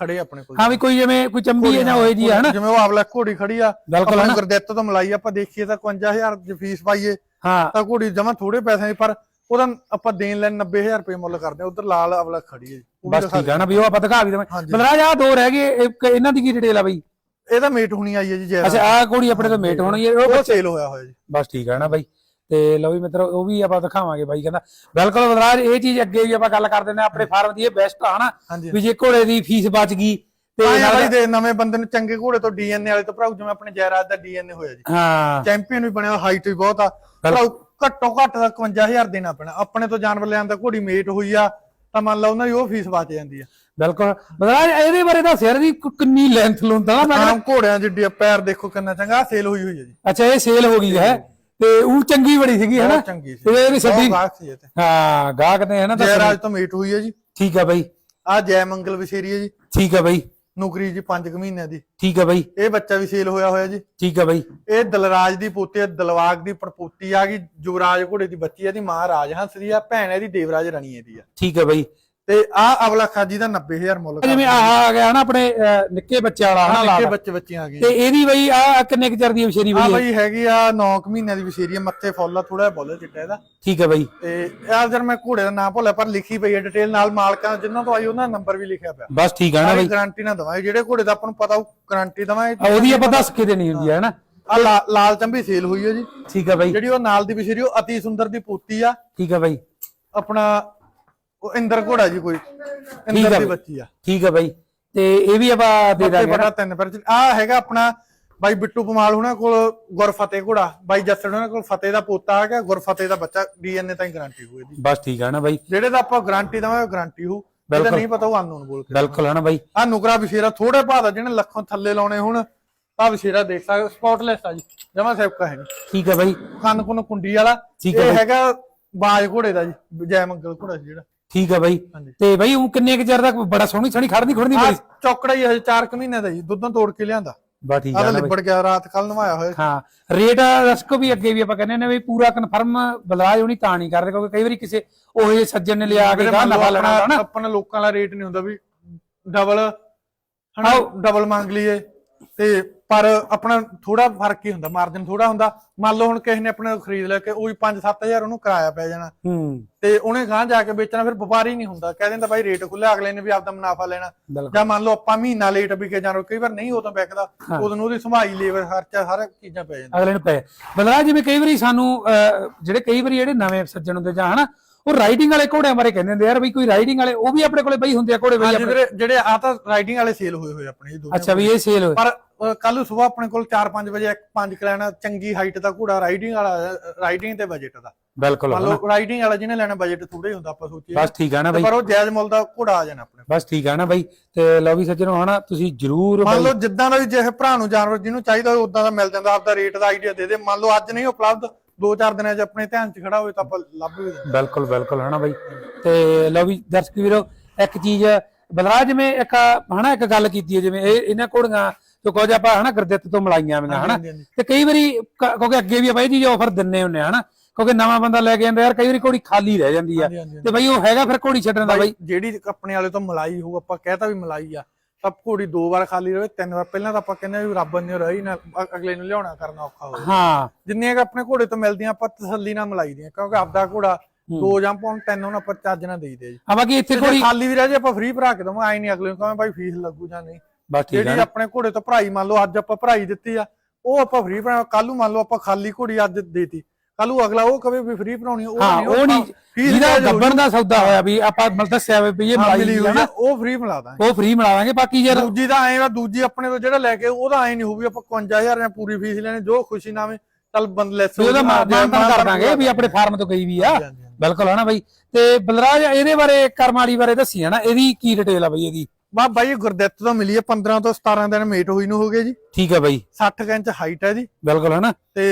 ਖੜੇ ਆਪਣੇ ਕੋਲ। ਹਾਂ ਵੀ ਕੋਈ ਜਿਵੇਂ ਕੋਈ ਚੰਬੀ ਹੈ ਜਾਂ ਹੋਏ ਜੀ ਹੈ ਹਨਾ? ਜਿਵੇਂ ਉਹ ਆਵਲਾ ਘੋੜੀ ਖੜੀ ਆ ਬਿਲਕੁਲ ਆਪਾਂ ਗੁਰਦਿੱਤ ਤੋਂ ਮਲਾਈ ਆਪਾਂ ਦੇਖੀਏ ਤਾਂ 51000 ਦੀ ਫੀਸ ਪਾਈਏ। ਹਾਂ। ਤਾਂ ਘੋੜੀ ਜਮਾ ਥੋੜੇ ਪੈਸਿਆਂ ਦੀ ਪਰ ਉਹਦਾ ਆਪਾਂ ਦੇਣ ਲੈਣ 90000 ਰੁਪਏ ਮੁੱਲ ਕਰਦੇ ਆ ਉਧਰ ਲਾਲ ਆਵਲਾ ਖੜੀ ਹੈ ਜੀ ਉਹ ਵੀ ਬਸ ਦਿਖਾ ਠੀਕ ਹੈ ਨਾ ਵੀ ਉਹ ਆਪਾਂ ਦਿਖਾ ਵੀ ਦਵਾਂ ਹਾਂਜੀ। ਆ ਦੋ ਰਹਿ ਗਏ ਇੱਕ ਇਹਨਾਂ ਦੀ ਕੀ ਡਿਟੇਲ ਆ ਬਾਈ? ਇਹਦਾ ਮੇਟ ਹੋਣੀ ਆਈ ਹੈ ਜੀ ਜੈਰਾ। ਅੱਛਾ ਆ ਘੋੜੀ ਆਪਣੇ ਤੋਂ ਮੇਟ ਹੋਣੀ ਹੈ ਉਹ ਉਹ ਸੇਲ ਹੋਇਆ ਹੋਇਆ ਜੀ। ਬਸ ਠੀਕ ਹੈ ਨਾ ਬਾਈ। ਤੇ ਲਓ ਵੀ ਮਿੱਤਰੋ ਉਹ ਵੀ ਆਪਾਂ ਦਿਖਾਵਾਂਗੇ ਬਾਈ ਕਹਿੰਦਾ ਬਿਲਕੁਲ ਬਲਰਾਜ ਇਹ ਚੀਜ਼ ਅੱਗੇ ਵੀ ਆਪਾਂ ਗੱਲ ਕਰ ਦਿੰਦੇ ਆ ਆਪਣੇ ਫਾਰਮ ਦੀ ਇਹ ਬੈਸਟ ਆ ਹਨਾ? ਹਾਂਜੀ। ਵੀ ਜੇ ਘੋੜੇ ਦੀ ਫੀਸ ਬਚ ਗਈ ਤੇ ਆਇਆ ਨਾਲ- ਬਾਈ ਦੇ ਨਵੇਂ ਬੰਦੇ ਨੂੰ ਚੰਗੇ ਘੋੜੇ ਤੋਂ ਡੀਐਨਏ ਵਾਲੇ ਤੋਂ ਭਰਾਉ ਜਿਵੇਂ ਆਪਣੇ ਜੈਰਾਜ ਦਾ ਡੀਐਨਏ ਹੋਇਆ ਜੀ। ਹਾਂ। ਚੈਂਪੀਅਨ ਵੀ ਬਣਿਆ ਹਾਈਟ ਵੀ ਬਹੁਤ ਆ। ਭਰਾਉ ਘੱਟੋ ਘੱਟ ਦਾ 51000 ਦੇਣਾ ਪੈਣਾ। ਆਪਣੇ ਤੋਂ ਜਾਨਵਰ ਲੈਣ ਦਾ ਘੋੜੀ ਮੇਟ ਹੋਈ ਆ ਤਾਂ ਮੰਨ ਲਾ ਉਹਨਾਂ ਦੀ ਉਹ ਫੀਸ ਬਚ ਜਾਂਦੀ ਆ। ਬਿਲਕੁਲ। ਬਲਰਾਜ ਇਹਦੇ ਬਾਰੇ ਤਾਂ ਸਿਰ ਦੀ ਕੁ- ਕਿੰਨੀ ਲੈਂਥ ਲੁੰਦਾ ਨਾ ਮੈਂ ਆਮ ਘੋੜਿਆਂ ਜਿੱਡੀ ਆ, ਪੈਰ ਦੇਖੋ ਕਿੰਨਾ ਚੰਗਾ ਸੇਲ ਹੋਈ ਹੋਈ ਹੈ ਜੀ। ਅੱਛਾ ਇਹ ਸੇਲ ਹੋ ਗਈ ਹੈ। ਤੇ ਉਹ ਚੰਗੀ ਬੜੀ ਸੀਗੀ ਹਨਾ? ਬਹੁਤ ਚੰਗੀ ਸੀ। ਤੇ ਇਹਦੀ ਸੱਦੀ ਬਹੁਤ ਗਾਹਕ ਸੀ ਇਹ ਤੇ। ਹਾਂ ਗਾਹਕ ਨੇ ਹਨਾ? ਤਾਂ ਜੈਰਾਜ ਤੋਂ ਮੇਟ ਹੋਈ ਹੈ ਜੀ। ਠੀਕ ਹੈ ਬਾਈ। ਆ ਜੈ ਮੰਗਲ ਵਿਸ਼ੇਰੀ ਹੈ ਜੀ। ਠੀਕ ਹੈ ਬਾਈ। ਨੌਕਰੀ ਜੀ 5 ਮਹੀਨਿਆਂ ਦੀ। ਠੀਕ ਹੈ ਬਾਈ। ਇਹ ਬੱਚਾ ਵੀ ਸੇਲ ਹੋਇਆ ਹੋਇਆ ਜੀ। ਠੀਕ ਹੈ ਬਾਈ। ਇਹ ਦਲਰਾਜ ਦੀ ਪੋਤੀ ਹੈ ਦਲਵਾਗ ਦੀ ਪੜਪੋਤੀ ਆ ਗਈ। ਯੁਵਰਾਜ ਘੋੜੇ ਦੀ ਬੱਚੀ ਹੈ ਦੀ ਮਾਂ ਰਾਜ ਹੰਸ ਦੀ ਆ ਭੈਣ ਇਹਦੀ ਦੇਵਰਾਜ ਰਣੀਏ ਦੀ ਆ। ਠੀਕ ਹੈ ਬਾਈ। ਤੇ ਆ ਅਵਲਾ ਖਾਜੀ ਦਾ 90000 ਮੁੱਲ। ਜਿਵੇਂ ਆਹ ਆ ਗਿਆ ਨਾ ਆਪਣੇ ਅਹ, ਨਿੱਕੇ ਬੱਚੇ ਵਾਲਾ ਆਹ ਹਨਾ ਨਿੱਕੇ ਬੱਚੇ ਬੱਚੀਆਂ ਆ ਗਏ ਤੇ ਇਹਦੀ ਬਈ ਆ ਕਿੰਨੇ ਕੁ ਚਿਰ ਦੀ ਵਿਸ਼ੇਰੀ ਆ ਬਈ ਹੈ? ਬਈ ਹੈਗੀ ਆ 9 ਮਹੀਨਿਆਂ ਦੀ ਵਿਸ਼ੇਰੀ ਆ ਮੱਥੇ ਫੁੱਲ ਆ ਥੋੜਾ ਬੋਲ ਚਿੱਟਾ ਇਹਦਾ। ਠੀਕ ਹੈ ਬਾਈ। ਤੇ ਆ ਜਰ ਮੈਂ ਘੋੜੇ ਦਾ ਨਾਮ ਭੁੱਲਿਆ ਪਰ ਲਿਖੀ ਪਈ ਹੈ ਡਿਟੇਲ ਨਾਲ ਮਾਲਕਾਂ ਜਿਨ੍ਹਾਂ ਤੋਂ ਆਈ ਉਹਨਾਂ ਦਾ ਨੰਬਰ ਵੀ ਲਿਖਿਆ ਪਿਆ। ਬਸ ਠੀਕ ਹੈ ਨਾ ਬਾਈ। ਗਾਰੰਟੀ ਨਾ ਦਵਾਂਗੇ ਜਿਹੜੇ ਘੋੜੇ ਦਾ ਆਪਾਂ ਨੂੰ ਪਤਾ ਉਹ ਗਾਰੰਟੀ ਦਵਾਂਗੇ। ਆ ਉਹਦੀ ਆਪਾਂ ਦੱਸ ਕੇ ਦੇਣੀ ਹੁੰਦੀ ਹੈ ਹਨਾ। ਆ ਲਾਲ ਚੰਬੀ ਸੇਲ ਹੋਈ ਹੈ ਜੀ। ਠੀਕ ਹੈ ਬਾਈ। ਜਿਹੜੀ ਉਹ ਨਾਲ ਦੀ ਵਿਸ਼ੇਰੀ ਉਹ ਅਤੀ ਸੁੰਦਰ ਦੀ ਪੋਤੀ ਆ। ਠੀਕ ਹੈ ਬਾਈ। ਆਪਣਾ ਉਹ ਇੰਦਰ ਘੋੜਾ ਜੀ ਕੋਈ। ਠੀਕ ਇੰਦਰ ਆ ਦੀ ਬਈ। ਬੱਚੀ ਆ। ਠੀਕ ਹੈ ਬਾਈ। ਤੇ ਇਹ ਵੀ ਆਪਾਂ ਦੇ ਦਾਂਗੇ ਬੜਾ ਤਿੰਨ ਪਰ ਆ ਹੈਗਾ ਆਪਣਾ ਬਾਈ ਬਿੱਟੂ ਪਮਾਲ ਉਹਨਾਂ ਕੋਲ ਗੁਰਫਤਿਹ ਘੋੜਾ। ਬਾਈ ਜੱਸੜ ਉਹਨਾਂ ਕੋਲ ਫਤਿਹ ਦਾ ਪੋਤਾ ਆ ਗਿਆ। ਗੁਰਫਤਿਹ ਦਾ ਬੱਚਾ ਡੀਐਨਏ ਤਾਂ ਹੀ ਗਾਰੰਟੀ ਹੋਊ ਇਹਦੀ। ਬਸ ਠੀਕ ਹੈ ਨਾ ਬਾਈ। ਜਿਹੜੇ ਦਾ ਆਪਾਂ ਗਾਰੰਟੀ ਦਵਾਂਗੇ ਗਾਰੰਟੀ ਹੋਊ। ਬਿਲਕੁਲ। ਨਹੀਂ ਪਤਾ ਉਹ ਅਨਨੋਨ ਬੋਲ ਕੇ ਬਿਲਕੁਲ ਹੈ ਨਾ ਬਾਈ। ਆ ਨੁਕਰਾ ਵਿਸ਼ੇਰਾ ਥੋੜੇ ਭਾਅ ਦਾ ਜਿਹਨੇ ਲੱਖੋਂ ਥੱਲੇ ਲਾਉਣੇ ਹੁਣ ਆ ਵਿਸ਼ੇਰਾ ਦੇਖ ਸਕਦੇ ਸਪੌਟਲੈਸ ਆ ਜੀ। ਜਮਾ ਸੇਵਕਾ ਹੈ ਨਹੀਂ ਠੀਕ ਹੈ ਬਾਈ। ਕੰਨ ਕੁੰਨ ਕੁੰਡੀ ਵਾਲਾ। ਠੀਕ ਇਹ ਬਾਈ। ਹੈਗਾ ਬਾਜ ਘੋੜੇ ਦਾ ਜੀ ਜੈ ਮੰਗਲ ਘੋੜਾ ਸੀ ਜਿਹੜਾ। ਠੀਕ ਹੈ ਬਾਈ। ਹਾਂਜੀ। ਤੇ ਬਾਈ ਉਹ ਕਿੰਨੇ ਕੁ ਚਿਰ ਦਾ ਬੜਾ ਸੋਹਣੀ ਸੋਹਣੀ ਖੜਦੀ ਆ ਬੜੀ ਚੌਕੜਾ ਹੀ ਹਜੇ 4 ਮਹੀਨੇ ਦਾ ਜੀ ਦੁੱਧੋਂ ਤੋੜ ਕੇ ਲਿਆਂਦਾ। ਬਸ ਠੀਕ ਆ ਹੈ ਤਾਂ ਨਾ ਬਾਈ। ਲਿਬੜ ਗਿਆ ਰਾਤ ਕੱਲ ਨਵਾਇਆ ਹੋਇਆ ਹਾਂ ਰੇਟ ਰਸਕੋ ਵੀ ਅੱਗੇ ਵੀ ਆਪਾਂ ਕਹਿੰਦੇ ਨੇ ਵੀ ਪੂਰਾ ਕਨਫਰਮ ਬਲਰਾਜ ਹੋਣੀ ਤਾਂ ਨਹੀਂ ਕਰਦੇ ਕਿਉਂਕਿ ਕਈ ਵਾਰੀ ਕਿਸੇ ਉਹ ਜਿਹੇ ਸੱਜਣ ਨੇ ਲਿਆ ਕੇ ਵੀਰੇ ਗਾਹ ਮੰਨ ਲਓ ਨਫਾ ਲੈਣਾ ਹੁੰਦਾ ਆਪਣਾ ਨਾ ਆਪਣਾ ਲੋਕਾਂ ਦਾ ਰੇਟ ਨਹੀਂ ਹੁੰਦਾ ਵੀ ਡਬਲ ਹਨਾ ਡਬਲ ਮੰਗ ਲਈਏ ਤੇ ਪਰ ਆਪਣਾ ਥੋੜਾ ਫ਼ਰਕ ਹੀ ਹੁੰਦਾ ਮਾਰਜਨ ਥੋੜਾ ਹੁੰਦਾ। ਮੰਨ ਲਓ ਹੁਣ ਕਿਸੇ ਨੇ ਆਪਣੇ ਖਰੀਦ ਲਿਆ ਕਿ ਉਹੀ 5-7000 ਉਹਨੂੰ ਕਿਰਾਇਆ ਪੈ ਜਾਣਾ। ਹੂੰ। ਤੇ ਉਹਨੇ ਗਾਂ ਜਾ ਕੇ ਵੇਚਣਾ ਫਿਰ ਵਪਾਰੀ ਨਹੀਂ ਹੁੰਦਾ। ਕਹਿ ਦਿੰਦਾ ਬਾਈ ਰੇਟ ਖੁੱਲਿਆ ਅਗਲੇ ਨੇ ਵੀ ਆਪਦਾ ਮੁਨਾਫਾ ਲੈਣਾ। ਜਾਂ ਮੰਨ ਲਓ ਆਪਾਂ ਮਹੀਨਾ ਲੇਟ ਵੀ ਕੇ ਜਾਣੋ ਕਈ ਵਾਰ ਨਹੀਂ ਉਦੋਂ ਵਿਕਦਾ ਉਦੋਂ ਉਹਦੀ ਸੰਭਾਈ ਲੇਬਰ ਖਰਚਾ ਸਾਰਾ ਚੀਜ਼ਾਂ ਪੈ ਜਾਂਦੀਆਂ। ਅਗਲੇ ਨੂੰ ਪਏ ਬਲਰਾਜ ਜਿਵੇਂ ਕਈ ਵਾਰੀ ਸਾਨੂੰ ਜਿਹੜੇ ਕਈ ਵਾਰੀ ਜਿਹੜੇ ਨਵੇਂ ਸੱਜਣ ਹੁੰਦੇ ਜਾਂ ਹਨਾ ਉਹ ਰਾਈਡਿੰਗ ਵਾਲੇ ਘੋੜਿਆਂ ਬਾਰੇ ਕਹਿੰਦੇ ਹੁੰਦੇ ਯਾਰ ਬਈ ਕੋਈ ਰਾਈਡਿੰਗ ਵਾਲੇ ਉਹ ਵੀ ਆਪਣੇ ਕੋਲੇ ਬਈ ਹੁੰਦੇ ਆ ਘੋੜੇ ਬਈ ਜਿਹੜੇ ਆ ਤਾਂ ਰਾਈਡਿੰਗ ਵਾਲੇ ਸੇਲ ਹੋਏ ਹੋਏ ਆਪਣੇ ਇਹ ਦੋਨੇ ਅੱਛਾ ਵੀ ਇਹ ਸੇਲ ਹੋਏ। ਪਰ ਕੱਲ ਸਵੇਰ ਆਪਣੇ ਕੋਲ 4-5 ਵਜੇ ਇੱਕ 5 ਲੈਣਾ ਚੰਗੀ ਹਾਈਟ ਦਾ ਘੋੜਾ ਰਾਈਡਿੰਗ ਵਾਲਾ ਰਾਈਡਿੰਗ ਤੇ ਬਜਟ ਦਾ। ਬਿਲਕੁਲ। ਮੰਨ ਲਓ ਰਾਈਡਿੰਗ ਵਾਲਾ ਜਿਹਨੇ ਲੈਣਾ ਬਜਟ ਥੋੜਾ ਹੀ ਹੁੰਦਾ ਆਪਾਂ ਸੋਚੀਏ। ਬਸ ਠੀਕ ਆ ਨਾ ਬਈ। ਪਰ ਉਹ ਜਾਇਜ਼ ਮੁੱਲ ਦਾ ਘੋੜਾ ਆ ਜਾਣਾ ਆਪਣੇ ਬਸ ਠੀਕ ਆ ਨਾ ਬਈ। ਤੇ ਲਓ ਵੀ ਸੱਜਣੋ ਹਨਾ ਤੁਸੀਂ ਜਰੂਰ ਮੰਨ ਲਓ ਜਿੱਦਾਂ ਦਾ ਵੀ ਜੇ ਭਰਾ ਨੂੰ ਜਾਨਵਰ ਜਿਹਨੂੰ ਚਾਹੀਦਾ ਹੋਵੇ ਉਦਾਂ ਦਾ ਮਿਲ ਜਾਂਦਾ ਆਪਦਾ ਰੇਟ ਦਾ ਆਈਡੀਆ ਦੇ ਦੇ। ਮੰਨ ਲਓ ਅੱਜ ਨਹੀਂ ਉਪਲਬਧ 2-4 ਦਿਨਾਂ 'ਚ ਆਪਣੇ ਧਿਆਨ 'ਚ ਖੜਾ ਹੋਵੇ ਤਾਂ ਆਪਾਂ ਲੱਭ ਵੀ ਬਿਲਕੁਲ ਬਿਲਕੁਲ ਹਨਾ ਬਈ। ਤੇ ਲਓ ਵੀ ਦਰਸ਼ਕ ਵੀਰੋ ਇੱਕ ਚੀਜ਼ ਬਲਰਾਜ ਜਿਵੇਂ ਇੱਕ ਹਨਾ ਇੱਕ ਗੱਲ ਕੀਤੀ ਹੈ ਜਿਵੇਂ ਇਹ ਇਹਨਾਂ ਘੋੜੀਆਂ ਤੋਂ ਕੁਝ ਆਪਾਂ ਹਨਾ ਗੁਰਦਿੱਤ ਤੋਂ ਮਲਾਈਆਂ ਆਵੇਂ ਹਨਾ। ਤੇ ਕਈ ਵਾਰੀ ਕਿਉਂਕਿ ਅੱਗੇ ਵੀ ਆਪਾਂ ਇਹ ਚੀਜ਼ ਆਫਰ ਦਿੰਨੇ ਹੁੰਨੇ ਹਨਾ? ਕਿਉਂਕਿ ਨਵਾਂ ਬੰਦਾ ਲੈ ਕੇ ਜਾਂਦਾ ਯਾਰ ਕਈ ਵਾਰੀ ਘੋੜੀ ਖਾਲੀ ਰਹਿ ਜਾਂਦੀ ਆ। ਤੇ ਬਈ ਉਹ ਹੈਗਾ ਫਿਰ ਘੋੜੀ ਛੱਡਣ ਦਾ ਬਈ ਜਿਹੜੀ ਆਪਣੇ ਵਾਲੇ ਤੋਂ ਮਲਾਈ ਹੋ ਆਪਾਂ ਕਹਿਤਾ ਵੀ ਮਲਾਈ ਆ। ਤਾਂ ਘੋੜੀ ਦੋ ਵਾਰ ਖਾਲੀ ਰਵੇ ਤਿੰਨ ਵਾਰ। ਪਹਿਲਾਂ ਤਾਂ ਆਪਾਂ ਕਹਿੰਦੇ ਆ ਵੀ ਰੱਬ ਨੇ ਰਹੀ ਨਾ ਅਗਲੇ ਨੂੰ ਲਿਆਉਣਾ ਕਰਨਾ ਔਖਾ ਹੋਵੇ ਹਾਂ। ਜਿੰਨੀਆਂ ਕਿ ਆਪਣੇ ਘੋੜੇ ਤੋਂ ਮਿਲਦੀਆਂ ਆਪਾਂ ਤਸੱਲੀ ਨਾਲ ਮਲਾਈ ਦੀਆਂ ਕਿਉਂਕਿ ਆਪਦਾ ਘੋੜਾ ਦੋ ਜਾਂ ਪੌਂਡ ਤਿੰਨ ਉਹਨਾਂ ਆਪਾਂ ਚੱਜ ਨਾਲ ਦੇਈਦੇ ਜੀ। ਆ ਬਾਕੀ ਇੱਥੇ ਘੋੜੀ ਖਾਲੀ ਵੀ ਰਹਿ ਜੇ ਆਪਾਂ ਫ੍ਰੀ ਭਰਾ ਕੇ ਦਵਾਂ ਆਈ ਨਹੀਂ ਅਗਲੇ ਨੂੰ ਕਹਾਂ ਬਾਈ ਫੀਸ ਲੱਗੂ ਜਾਂ ਨਹੀਂ? ਬਸ ਠੀਕ ਆ ਜਿਹੜੀ ਨਾ ਆਪਣੇ ਘੋੜੇ ਤੋਂ ਭਰਾਈ ਮੰਨ ਲਓ ਅੱਜ ਆਪਾਂ ਭਰਾਈ ਦਿੱਤੀ ਆ ਉਹ ਆਪਾਂ ਫ੍ਰੀ ਭਰਾ ਕੱਲ ਨੂੰ ਮੰਨ ਲਓ ਆਪਾਂ ਖਾਲੀ ਘੋੜੀ ਅੱਜ ਦੇਤੀ। ਕੱਲੂ ਅਗਲਾ ਉਹ ਕਵੇ ਵੀ ਫ੍ਰੀ ਭਰਾਉਣੀ ਉਹ ਹਾਂ ਨਹੀਂ, ਉਹ ਨਹੀਂ ਜਿਹਦਾ। ਗੱਬਣ ਦਾ ਸੌਦਾ ਹੋਇਆ ਵੀ ਆਪਾਂ ਮਤਲਬ ਦੱਸਿਆ ਵੀ ਇਹ ਮਲਾਈ ਮਿਲੀ ਹੋਈ ਆ ਆ, ਨਾ ਉਹ ਫ੍ਰੀ ਮਿਲਾ ਦਾਂਗੇ। ਉਹ ਫ੍ਰੀ ਮਿਲਾਵਾਂਗੇ ਬਾਕੀ ਯਾਰ ਦੂਜੀ ਦਾ ਐਂ ਵਾ ਦੂਜੀ ਆਪਣੇ ਤੋਂ ਜਿਹੜਾ ਲੈ ਕੇ ਉਹਦਾ ਐਂ ਨਹੀਂ ਹੋਊ ਵੀ ਆਪਾਂ 51000 ਜਾਂ ਪੂਰੀ ਫੀਸ ਲੈਣੀ ਜੋ ਖੁਸ਼ੀ ਨਾਵੇਂ ਚੱਲ ਬੰਦ ਲੈਸ ਉਹਦਾ ਮਾਨ ਕਰ ਦਾਂਗੇ ਵੀ ਆਪਣੇ ਫਾਰਮ ਤੋਂ ਗਈ ਵੀ ਆ। ਬਿਲਕੁਲ ਹਨਾ ਬਾਈ। ਤੇ ਬਲਰਾਜ ਇਹਦੇ ਬਾਰੇ ਕਰਮਾਲੀ ਬਾਰੇ ਦੱਸੀ ਹੈ ਨਾ ਇਹਦੀ ਕੀ ਡਿਟੇਲ ਆ ਬਾਈ ਇਹਦੀ? ਬਾ ਬਾਈ ਗੁਰਦਿੱਤ ਤੋਂ ਮਿਲੀ ਹੈ 15 ਤੋਂ 17 ਦਿਨ ਮੇਟ ਹੋਈ ਨੂੰ ਹੋ ਗਏ ਜੀ। ਠੀਕ ਹੈ ਬਾਈ। 60 ਕੁ ਇੰਚ ਹਾਈਟ ਹੈ ਜੀ। ਬਿਲਕੁਲ ਹਨਾ ਤੇ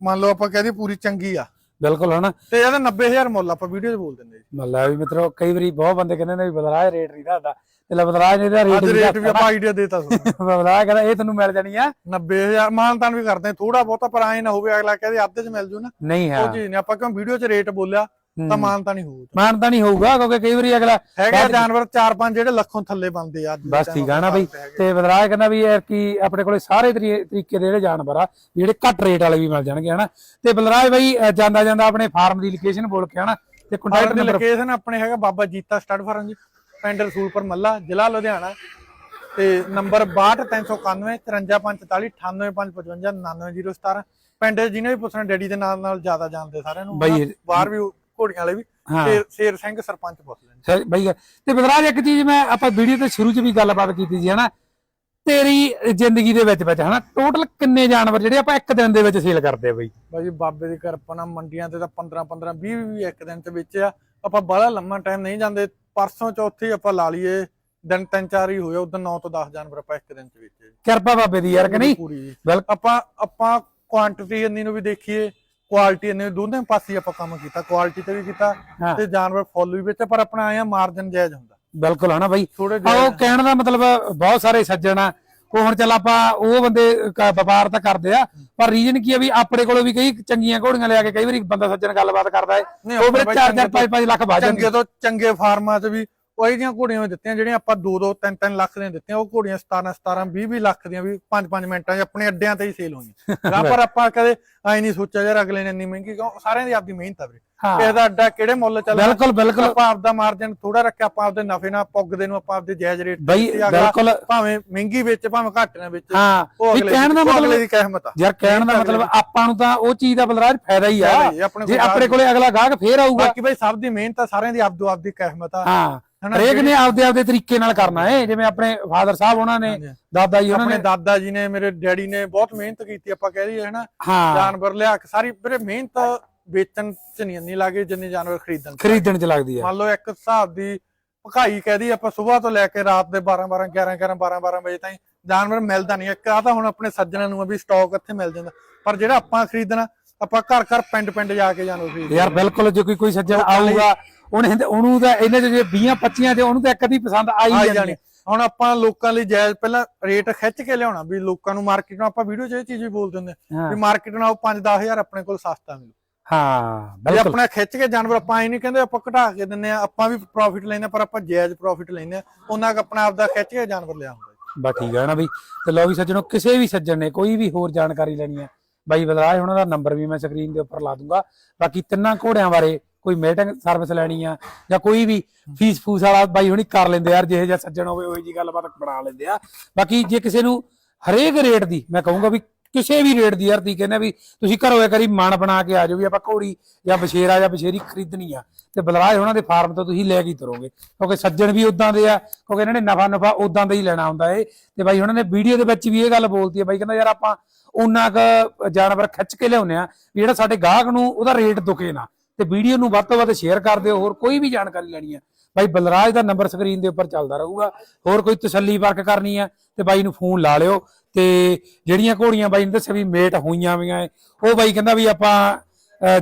ਮੰਨ ਲਓ ਆਪਾਂ ਕਹਦੇ ਪੂਰੀ ਚੰਗੀ ਆ। ਬਿਲਕੁਲ ਹਨਾ ਤੇ ਇਹਦਾ 90000 ਮੁੱਲ ਆਪਾਂ ਵੀਡੀਓ 'ਚ ਬੋਲ ਦਿੰਦੇ ਜੀ। ਮੱਲਾ ਵੀ ਮਿੱਤਰੋ ਕਈ ਵਾਰੀ ਬਹੁਤ ਬੰਦੇ ਕਹਿੰਦੇ ਨੇ ਵੀ ਬਲਰਾਜ ਰੇਟ ਨਹੀਂ ਦੱਸਦਾ ਤੇ ਲੈ ਬਲਰਾਜ ਨੇ ਇਹਦਾ ਰੇਟ ਵੀ ਰੇਟ ਵੀ ਆਪਾਂ ਆਈਡੀਆ ਦੇਤਾ <laughs> ਤੁਹਾਨੂੰ। ਬਲਰਾਜ ਕਹਿੰਦਾ ਇਹ ਤੁਹਾਨੂੰ ਮਿਲ ਜਾਣੀ ਆ। 90000 ਮਾਨਤਾਨ ਵੀ ਕਰਦੇ ਥੋੜਾ ਬਹੁਤਾ ਪਰ ਐ ਨਾ ਹੋਵੇ ਅਗਲਾ ਕਹਦੇ ਅੱਧੇ 'ਚ ਮਿਲ ਜੂ ਨਾ। ਨਹੀਂ ਹੈ। ਉਹ ਚੀਜ਼ ਨਹੀਂ ਆਪਾਂ ਕਿਉਂ ਵੀਡੀਓ 'ਚ ਰੇਟ ਬੋਲਿਆ? ਤਾਂ ਮਾਨਤਾ ਨਹੀਂ ਹੋਊ ਮਾਨਤਾ ਨਹੀਂ ਹੋਊਗਾ ਕਿਉਂਕਿ ਕਈ ਵਾਰੀ ਅਗਲਾ ਹੈਗੇ ਜਾਨਵਰ 4-5 ਜਿਹੜੇ ਲੱਖੋਂ ਥੱਲੇ ਬਣਦੇ ਆ ਅੱਜ ਦੇ ਬਸ ਠੀਕ ਆ ਨਾ ਬਈ। ਤੇ ਬਦਰਾਜ ਕਹਿੰਦਾ ਵੀ ਯਾਰ ਕੀ ਆਪਣੇ ਕੋਲੇ ਸਾਰੇ ਤਰੀ- ਤਰੀਕੇ ਦੇ ਜਿਹੜੇ ਜਾਨਵਰ ਆ ਜਿਹੜੇ ਘੱਟ ਰੇਟ ਵਾਲੇ ਵੀ ਮਿਲ ਜਾਣਗੇ ਹਨਾ। ਤੇ ਬਲਰਾਜ ਬਾਈ ਅ, ਜਾਂਦਾ ਜਾਂਦਾ ਆਪਣੇ ਫਾਰਮ ਦੀ ਲੋਕੇਸ਼ਨ ਬੋਲ ਕੇ ਹਨਾ। ਤੇ ਕੰਟੈਕਟ ਨੰਬਰ ਲੋਕੇਸ਼ਨ ਆਪਣੇ ਹੈਗਾ ਬਾਬਾ ਜੀਤਾ ਸਟੱਡ ਫਾਰਮ ਜੀ ਪਿੰਡ ਰਸੂਲਪੁਰ ਮੱਲਾ ਜ਼ਿਲ੍ਹਾ ਲੁਧਿਆਣਾ। ਤੇ ਨੰਬਰ 62391 5345 98555 99017 ਪਿੰਡ ਜਿਹਨੇ ਵੀ ਪੁੱਛਣਾ ਡੈਡੀ ਦੇ ਨਾਲ ਨਾਲ ਜ਼ਿਆਦਾ ਜਾਣਦੇ ਸਾਰਿਆਂ ਨੂੰ ਬਈ ਹਨਾ। ਬਾਹਰ ਵੀ ਘੋੜੀਆਂ ਵਾਲੇ ਵੀ। ਸ਼ੇਰ ਸ਼ੇਰ ਸਿੰਘ ਸਰਪੰਚ ਪੁੱਛ ਲੈਣ ਬਾਈ ਤੇ ਬਦਰਾਜ ਇੱਕ ਚੀਜ਼ ਮੈਂ ਆਪਾਂ ਵੀਡੀਓ ਤੇ ਸ਼ੁਰੂ ਚ ਵੀ ਗੱਲਬਾਤ ਕੀਤੀ ਸੀ ਹਨਾ? ਤੇਰੀ ਜ਼ਿੰਦਗੀ ਦੇ ਵਿੱਚ ਵਿੱਚ ਹਨਾ? ਟੋਟਲ ਕਿੰਨੇ ਜਾਨਵਰ ਜਿਹੜੇ ਆਪਾਂ ਇੱਕ ਦਿਨ ਦੇ ਵਿੱਚ ਸੇਲ ਕਰਦੇ ਆ ਬਈ? ਬਾਈ ਬਾਬੇ ਦੀ ਕਿਰਪਾ ਨਾਲ ਮੰਡੀਆਂ ਤੇ ਤਾਂ 15 15 20 20 ਇੱਕ ਦਿਨ ਚ ਵਿੱਚ ਆ। ਆਪਾਂ ਬੜਾ ਲੰਮਾ ਟਾਈਮ ਨਹੀਂ ਜਾਂਦੇ। ਪਰਸੋਂ ਚੌਥੀ ਆਪਾਂ ਲਾ ਲਈਏ ਦਿਨ ਤਿੰਨ ਚਾਰ ਹੀ ਹੋਏ ਉਦੋਂ 9 ਤੋਂ 10 ਜਾਨਵਰ ਆਪਾਂ ਇੱਕ ਦਿਨ ਚ ਵੇਚੇ। ਕਿਰਪਾ ਬਾਬੇ ਦੀ ਯਾਰ ਕਿ ਨਹੀਂ? ਆਪਾਂ ਆਪਾਂ ਕੁਆਂਟੀਟੀ ਇੰਨੀ ਨੂੰ ਵੀ ਦੇਖੀਏ ਕੁਆਲਿਟੀ ਨੂੰ ਦੋਨੇ ਪਾਸੇ ਆਪਾਂ ਕੰਮ ਕੀਤਾ ਕੁਆਲਿਟੀ ਤੇ ਵੀ ਕੀਤਾ ਹਾਂ। ਤੇ ਜਾਨਵਰ ਫੁੱਲ ਵੀ ਵਿੱਚ ਪਰ ਆਪਣਾ ਆਇਆ ਮਾਰਜਨ ਜਾਇਜ਼ ਹੁੰਦਾ। ਬਿਲਕੁਲ ਹਨਾ ਬਾਈ? ਥੋੜੇ ਉਹ ਕਹਿਣ ਦਾ ਮਤਲਬ ਬਹੁਤ ਸਾਰੇ ਸੱਜਣ ਆ। ਉਹ ਹੁਣ ਚੱਲ ਆਪਾਂ ਉਹ ਬੰਦੇ ਕ- ਵਪਾਰ ਤਾਂ ਕਰਦੇ ਆ ਪਰ ਰੀਜਨ ਕੀ ਆ ਵੀ ਆਪਣੇ ਕੋਲੋਂ ਵੀ ਕਈ ਚੰਗੀਆਂ ਘੋੜੀਆਂ ਲਿਆ ਕੇ ਕਈ ਵਾਰੀ ਬੰਦਾ ਸੱਜਣ ਗੱਲਬਾਤ ਕਰਦਾ ਹੈ ਨਹੀਂ, ਉਹ ਵੀਰੇ ਆਪਣੇ 4 ਚੰਗੇ 4 5 5 ਲੱਖ ਬਾਜ ਚੰਗੇ ਤੋਂ ਚੰਗੇ ਫਾਰਮਾਂ 'ਚ ਵੀ ਉਹ ਇਹ ਜਿਹੀਆਂ ਘੋੜੀਆਂ ਦਿੱਤੀਆਂ ਜਿਹੜੀਆਂ ਆਪਾਂ 2-2 3-3 ਲੱਖ ਦੀਆਂ ਦਿੱਤੀਆਂ ਉਹ ਘੋੜੀਆਂ 17 17 20 20 ਲੱਖ ਦੀਆਂ ਵੀ 5-5 ਮਿੰਟਾਂ 'ਚ ਆਪਣੇ ਅੱਡਿਆਂ ਤੇ ਹੀ ਸੇਲ ਹੋਈਆਂ। <laughs> ਪਰ ਆਪਾਂ ਕਦੇ ਐ ਨਹੀਂ ਸੋਚਿਆ ਯਾਰ ਅਗਲੇ ਨੇ ਇੰਨੀ ਮਹਿੰਗੀ ਕਿਉਂ ਸਾਰਿਆਂ ਦੀ ਆਪਦੀ ਮਿਹਨਤ ਆ ਵੀਰੇ। ਕਿਸੇ ਦਾ ਅੱਡਾ ਕਿਹੜੇ ਮੁੱਲ ਚੱਲਦਾ? ਬਿਲਕੁਲ ਬਿਲਕੁਲ। ਆਪਾਂ ਆਪਦਾ ਮਾਰਜਨ ਥੋੜਾ ਰੱਖਿਆ ਆਪਾਂ ਆਪਦੇ ਨਫੇ ਨਾਲ ਪੁੱਗਦੇ ਨੂੰ ਆਪਾਂ ਆਪਦੇ ਜਾਇਜ਼ ਰੇਟ ਬਈ ਬਿਲਕੁਲ। ਭਾਵੇਂ ਮਹਿੰਗੀ ਵਿੱਚ ਭਾਵੇਂ ਘੱਟ ਨਾ ਵਿੱਚ ਹਾਂ ਵੀ ਕਹਿਣ ਦਾ ਮਤਲਬ ਅਗਲੇ ਦੀ ਕਹਿਮਤ ਆ। ਯਾਰ ਕਹਿਣ ਦਾ ਮਤਲਬ ਆਪਾਂ ਨੂੰ ਤਾਂ ਉਹ ਚੀਜ਼ ਦਾ ਬਲਰਾਜ ਫਾਇਦਾ ਹੀ ਆ ਜੇ ਆਪਣੇ ਕੋਲੇ ਅਗਲਾ ਗਾਹਕ ਫੇਰ ਆਊਗਾ। ਬਾਕੀ ਬਈ ਸਭ ਦੀ ਮਿਹਨਤ ਆ ਸਾਰਿਆਂ ਦੀ ਆਪਦੋ ਆਪਦੀ ਕਹਿਮਤ ਆ। ਹਾਂ। ਹਰੇਕ ਨੇ ਆਪਦੇ ਆਪਦੇ ਤਰੀਕੇ ਨਾਲ ਕਰਨਾ ਹੈ ਜਿਵੇਂ ਆਪਣੇ ਫਾਦਰ ਸਾਹਿਬ ਉਹਨਾਂ ਨੇ। ਦਾਦਾ ਜੀ ਉਹਨਾਂ ਨੇ ਦਾਦਾ ਜੀ ਨੇ ਮੇਰੇ ਡੈਡੀ ਨੇ ਬਹੁਤ ਮਿਹਨਤ ਕੀਤੀ ਆਪਾਂ ਕਹਿ ਲਈਏ ਹਨਾ। ਹਾਂ। ਜਾਨਵਰ ਲਿਆ ਕੇ ਸਾਰੀ ਵੀਰੇ ਮਿਹਨਤ ਵੇਚਣ ਚ ਨਹੀਂ ਇੰਨੀ ਲੱਗੇ ਜਿੰਨੀ ਜਾਨਵਰ ਖਰੀਦਣ। ਖਰੀਦਣ ਚ ਲੱਗਦੀ ਆ। ਮੰਨ ਲਓ ਇੱਕ ਹਿਸਾਬ ਦੀ ਭਕਾਈ ਕਹਦੀ ਆਪਾਂ ਸਵੇਰ ਤੋਂ ਲੈ ਕੇ ਰਾਤ ਦੇ 12 12 11 11 12 12 ਵਜੇ ਤਾਈਂ ਜਾਨਵਰ ਮਿਲਦਾ ਨਹੀਂ। ਇੱਕ ਆ ਤਾਂ ਹੁਣ ਆਪਣੇ ਸੱਜਣਾਂ ਨੂੰ ਵੀ ਸਟਾਕ ਇੱਥੇ ਮਿਲ ਜਾਂਦਾ। ਪਰ ਜਿਹੜਾ ਆਪਾਂ ਖਰੀਦਣਾ ਆਪਾਂ ਘਰ ਘਰ ਪਿੰਡ ਪਿੰਡ ਜਾ ਕੇ ਜਾਨਵਰ ਖਰੀਦਦੇ ਯਾਰ ਬਿਲਕੁਲ ਜੇ ਕੋਈ ਕੋਈ ਸੱਜਣ ਆਊਗਾ ਉਹਨੇ ਉਹਨੂੰ ਤਾਂ ਇਹਨੇ ਜੇ 20 25 ਤੇ ਉਹਨੂੰ ਤਾਂ ਇੱਕ ਪਸੰਦ ਆਈ ਜਾਣੀ। ਹੁਣ ਆਪਾਂ ਲੋਕਾਂ ਲਈ ਜਾਇਜ਼ ਪਹਿਲਾਂ ਰੇਟ ਖਿੱਚ ਕੇ ਲਿਆਉਣਾ ਵੀ ਲੋਕਾਂ ਨੂੰ ਮਾਰਕੀਟ ਨੂੰ ਆਪਾਂ ਵੀਡੀਓ 'ਚ ਇਹ ਚੀਜ਼ ਵੀ ਬੋਲ ਦਿੰਦੇ ਵੀ ਮਾਰਕੀਟ ਨਾਲ 5-10000 ਆਪਣੇ ਕੋਲ ਸਸਤਾ ਮਿਲੂ। ਹਾਂ ਬਿਲਕੁਲ। ਆਪਣਾ ਖਿੱਚ ਕੇ ਜਾਨਵਰ ਆਪਾਂ ਐ ਨਹੀਂ ਕਹਿੰਦੇ ਆਪਾਂ ਘਟਾ ਕੇ ਦਿੰਨੇ ਆ ਆਪਾਂ ਵੀ ਪ੍ਰੋਫਿਟ ਲੈਂਦੇ ਆ ਪਰ ਆਪਾਂ ਜਾਇਜ਼ ਪ੍ਰੋਫਿਟ ਲੈਂਦੇ ਆ। ਉਹਨਾਂ ਕ ਆਪਣਾ ਆਪਦਾ ਖਿੱਚ ਕੇ ਜਾਨਵਰ ਲਿਆ ਹੁੰਦਾ। ਬਸ ਠੀਕ ਹੈ ਨਾ ਬਈ। ਤੇ ਲੋ ਵੀ ਸੱਜਣੋ ਕਿਸੇ ਵੀ ਸੱਜਣ ਨੇ ਕੋਈ ਵੀ ਹੋਰ ਜਾਣਕਾਰੀ ਲੈਣੀ ਹੈ ਬਾਈ ਬਲਰਾਜ ਉਹਨਾਂ ਦਾ ਨੰਬਰ ਵੀ ਮੈਂ ਸਕਰੀਨ ਦੇ ਉੱਪਰ ਲਾ ਦੂੰਗਾ। ਬਾਕੀ ਤਿੰਨਾਂ ਘੋੜਿਆਂ ਬਾਰੇ ਕੋਈ ਮੀਟਿੰਗ ਸਰਵਿਸ ਲੈਣੀ ਆ ਜਾਂ ਕੋਈ ਵੀ ਫੀਸ ਫੂਸ ਵਾਲਾ ਬਾਈ ਹੁਣੀ ਕਰ ਲੈਂਦੇ ਯਾਰ ਜਿਹੇ ਜਿਹਾ ਸੱਜਣ ਹੋਵੇ, ਉਹੀ ਜੀ ਗੱਲਬਾਤ ਬਣਾ ਲੈਂਦੇ ਆ। ਬਾਕੀ ਜੇ ਕਿਸੇ ਨੂੰ ਹਰੇਕ ਰੇਟ ਦੀ, ਮੈਂ ਕਹੂੰਗਾ ਵੀ ਕਿਸੇ ਵੀ ਰੇਟ ਦੀ ਯਾਰ ਤੀ ਕਹਿੰਦੇ ਵੀ ਤੁਸੀਂ ਘਰੋਂ ਇੱਕ ਵਾਰੀ ਮਨ ਬਣਾ ਕੇ ਆ ਜਾਓ ਵੀ ਆਪਾਂ ਘੋੜੀ ਜਾਂ ਬਸ਼ੇਰਾ ਜਾਂ ਬਸ਼ੇਰੀ ਖਰੀਦਣੀ ਆ। ਤੇ ਬਲਰਾਜ ਉਹਨਾਂ ਦੇ ਫਾਰਮ ਤੋਂ ਤੁਸੀਂ ਲੈ ਕੇ ਹੀ ਤੁਰੋਗੇ। ਕਿਉਂਕਿ ਸੱਜਣ ਵੀ ਉਦਾਂ ਦੇ ਆ, ਕਿਉਂਕਿ ਇਹਨਾਂ ਨੇ ਨਫਾ ਨਫਾ ਉਦਾਂ ਦਾ ਹੀ ਲੈਣਾ ਹੁੰਦਾ ਏ। ਤੇ ਬਾਈ ਉਹਨਾਂ ਨੇ ਵੀਡੀਓ ਦੇ ਵਿੱਚ ਵੀ ਇਹ ਗੱਲ ਬੋਲਤੀ ਹੈ ਬਾਈ ਕਹਿੰਦਾ ਯਾਰ ਆਪਾਂ ਉਹਨਾਂ ਕ ਜਾਨਵਰ ਖਿੱਚ ਕੇ ਲਿਆਉਂਦੇ ਆ ਵੀ ਜਿਹੜਾ ਸਾਡੇ ਗਾਹਕ ਨੂੰ ਉਹਦਾ ਰੇਟ ਦੁਖੇ ਨਾ। ਤੇ ਵੀਡੀਓ ਨੂੰ ਵੱਧ ਤੋਂ ਵੱਧ ਸ਼ੇਅਰ ਕਰ ਦਿਓ ਹੋਰ ਕੋਈ ਵੀ ਜਾਣਕਾਰੀ ਲੈਣੀ ਹੈ ਬਾਈ ਬਲਰਾਜ ਦਾ ਨੰਬਰ ਸਕਰੀਨ ਦੇ ਉੱਪਰ ਚੱਲਦਾ ਰਹੂਗਾ। ਹੋਰ ਕੋਈ ਤਸੱਲੀ ਵਰਕ ਕਰਨੀ ਹੈ ਤੇ ਬਾਈ ਨੂੰ ਫੋਨ ਲਾ ਲਿਓ। ਤੇ ਜਿਹੜੀਆਂ ਘੋੜੀਆਂ ਬਾਈ ਨੇ ਦੱਸਿਆ ਵੀ ਮੇਟ ਹੋਈਆਂ ਵੀਆਂ ਏ, ਉਹ ਬਾਈ ਕਹਿੰਦਾ ਵੀ ਆਪਾਂ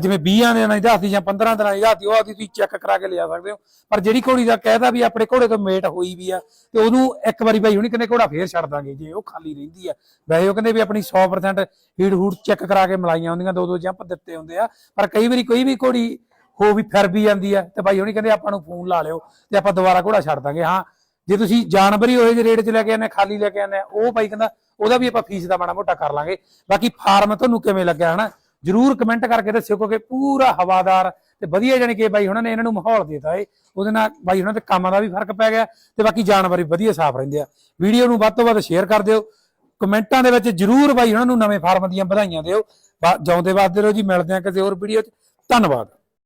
ਜਿਵੇਂ 20 ਦਿਨਾਂ ਦੀ ਦਾਤੀ ਜਾਂ 15 ਦਿਨਾਂ ਦੀ ਦਾਤੀ ਉਹ ਆਦੀ ਤੁਸੀਂ ਚੈੱਕ ਕਰਾ ਕੇ ਲਿਆ ਸਕਦੇ ਹੋ। ਪਰ ਜਿਹੜੀ ਘੋੜੀ ਦਾ ਕਹਿਦਾ ਵੀ ਆਪਣੇ ਘੋੜੇ ਤੋਂ ਮੇਟ ਹੋਈ ਵੀ ਆ, ਤੇ ਉਹਨੂੰ ਇੱਕ ਵਾਰੀ ਬਾਈ ਹੁਣੀ ਕਹਿੰਦੇ ਘੋੜਾ ਫੇਰ ਛੱਡ ਦਾਂਗੇ, ਜੇ ਉਹ ਖਾਲੀ ਰਹਿੰਦੀ ਆ। ਵੈਸੇ ਉਹ ਕਹਿੰਦੇ ਵੀ ਆਪਣੀ 100% ਹੀੜ ਹੂੜ ਚੈੱਕ ਕਰਾ ਕੇ ਮਲਾਈਆਂ ਹੁੰਦੀਆਂ ਦੋ ਦੋ ਜੰਪ ਦਿੱਤੇ ਹੁੰਦੇ ਆ। ਪਰ ਕਈ ਵਾਰੀ ਕੋਈ ਵੀ ਘੋੜੀ ਹੋ ਵੀ ਫਿਰ ਵੀ ਜਾਂਦੀ ਆ, ਤੇ ਬਾਈ ਹੁਣੀ ਕਹਿੰਦੇ ਆਪਾਂ ਨੂੰ ਫੋਨ ਲਾ ਲਿਓ ਤੇ ਆਪਾਂ ਦੁਬਾਰਾ ਘੋੜਾ ਛੱਡ ਦਾਂਗੇ। ਹਾਂ, ਜੇ ਤੁਸੀਂ ਜਾਨਵਰ ਹੀ ਉਹੇ ਰੇਟ 'ਚ ਲੈ ਕੇ ਆਨੇ ਖਾਲੀ ਲੈ ਕੇ ਆਨੇ ਉਹ ਬਾਈ ਕਹਿੰਦਾ ਉਹਦਾ ਵੀ ਆਪਾਂ ਫੀਸ ਦਾ ਮਾੜਾ ਮੋਟਾ ਕਰ ਲਾਂਗੇ। ਬਾਕੀ ਫਾਰਮ ਤੁਹਾਨੂੰ ਕਿਵੇਂ ਲੱਗਿਆ, ਹਨਾ? ਜਰੂਰ ਕਮੈਂਟ ਕਰਕੇ ਦੱਸਿਓ, ਕਿਉਂਕਿ ਪੂਰਾ ਹਵਾਦਾਰ ਤੇ ਵਧੀਆ ਜਾਨੀ ਕਿ ਬਾਈ ਉਹਨਾਂ ਨੇ ਇਹਨਾਂ ਨੂੰ ਮਾਹੌਲ ਦਿੱਤਾ ਏ। ਉਹਦੇ ਨਾਲ ਬਾਈ ਉਹਨਾਂ ਦੇ ਕੰਮਾਂ ਦਾ ਵੀ ਫ਼ਰਕ ਪੈ ਗਿਆ ਤੇ ਬਾਕੀ ਜਾਨਵਰ ਵੀ ਵਧੀਆ ਸਾਫ਼ ਰਹਿੰਦੇ ਆ। ਵੀਡੀਓ ਨੂੰ ਵੱਧ ਤੋਂ ਵੱਧ ਸ਼ੇਅਰ ਕਰ ਦਿਓ। ਕਮੈਂਟਾਂ ਦੇ ਵਿੱਚ ਜਰੂਰ ਬਾਈ ਉਹਨਾਂ ਨੂੰ ਨਵੇਂ ਫਾਰਮ ਦੀਆਂ ਵਧਾਈਆਂ ਦਿਓ। ਬਾ- ਜਿਉਂਦੇ ਵਾਸਤੇ ਰਹੋ ਜੀ, ਮਿਲਦੇ ਆ ਕਿਸੇ ਹੋਰ ਵੀਡੀਓ 'ਚ। ਧੰਨਵਾਦ।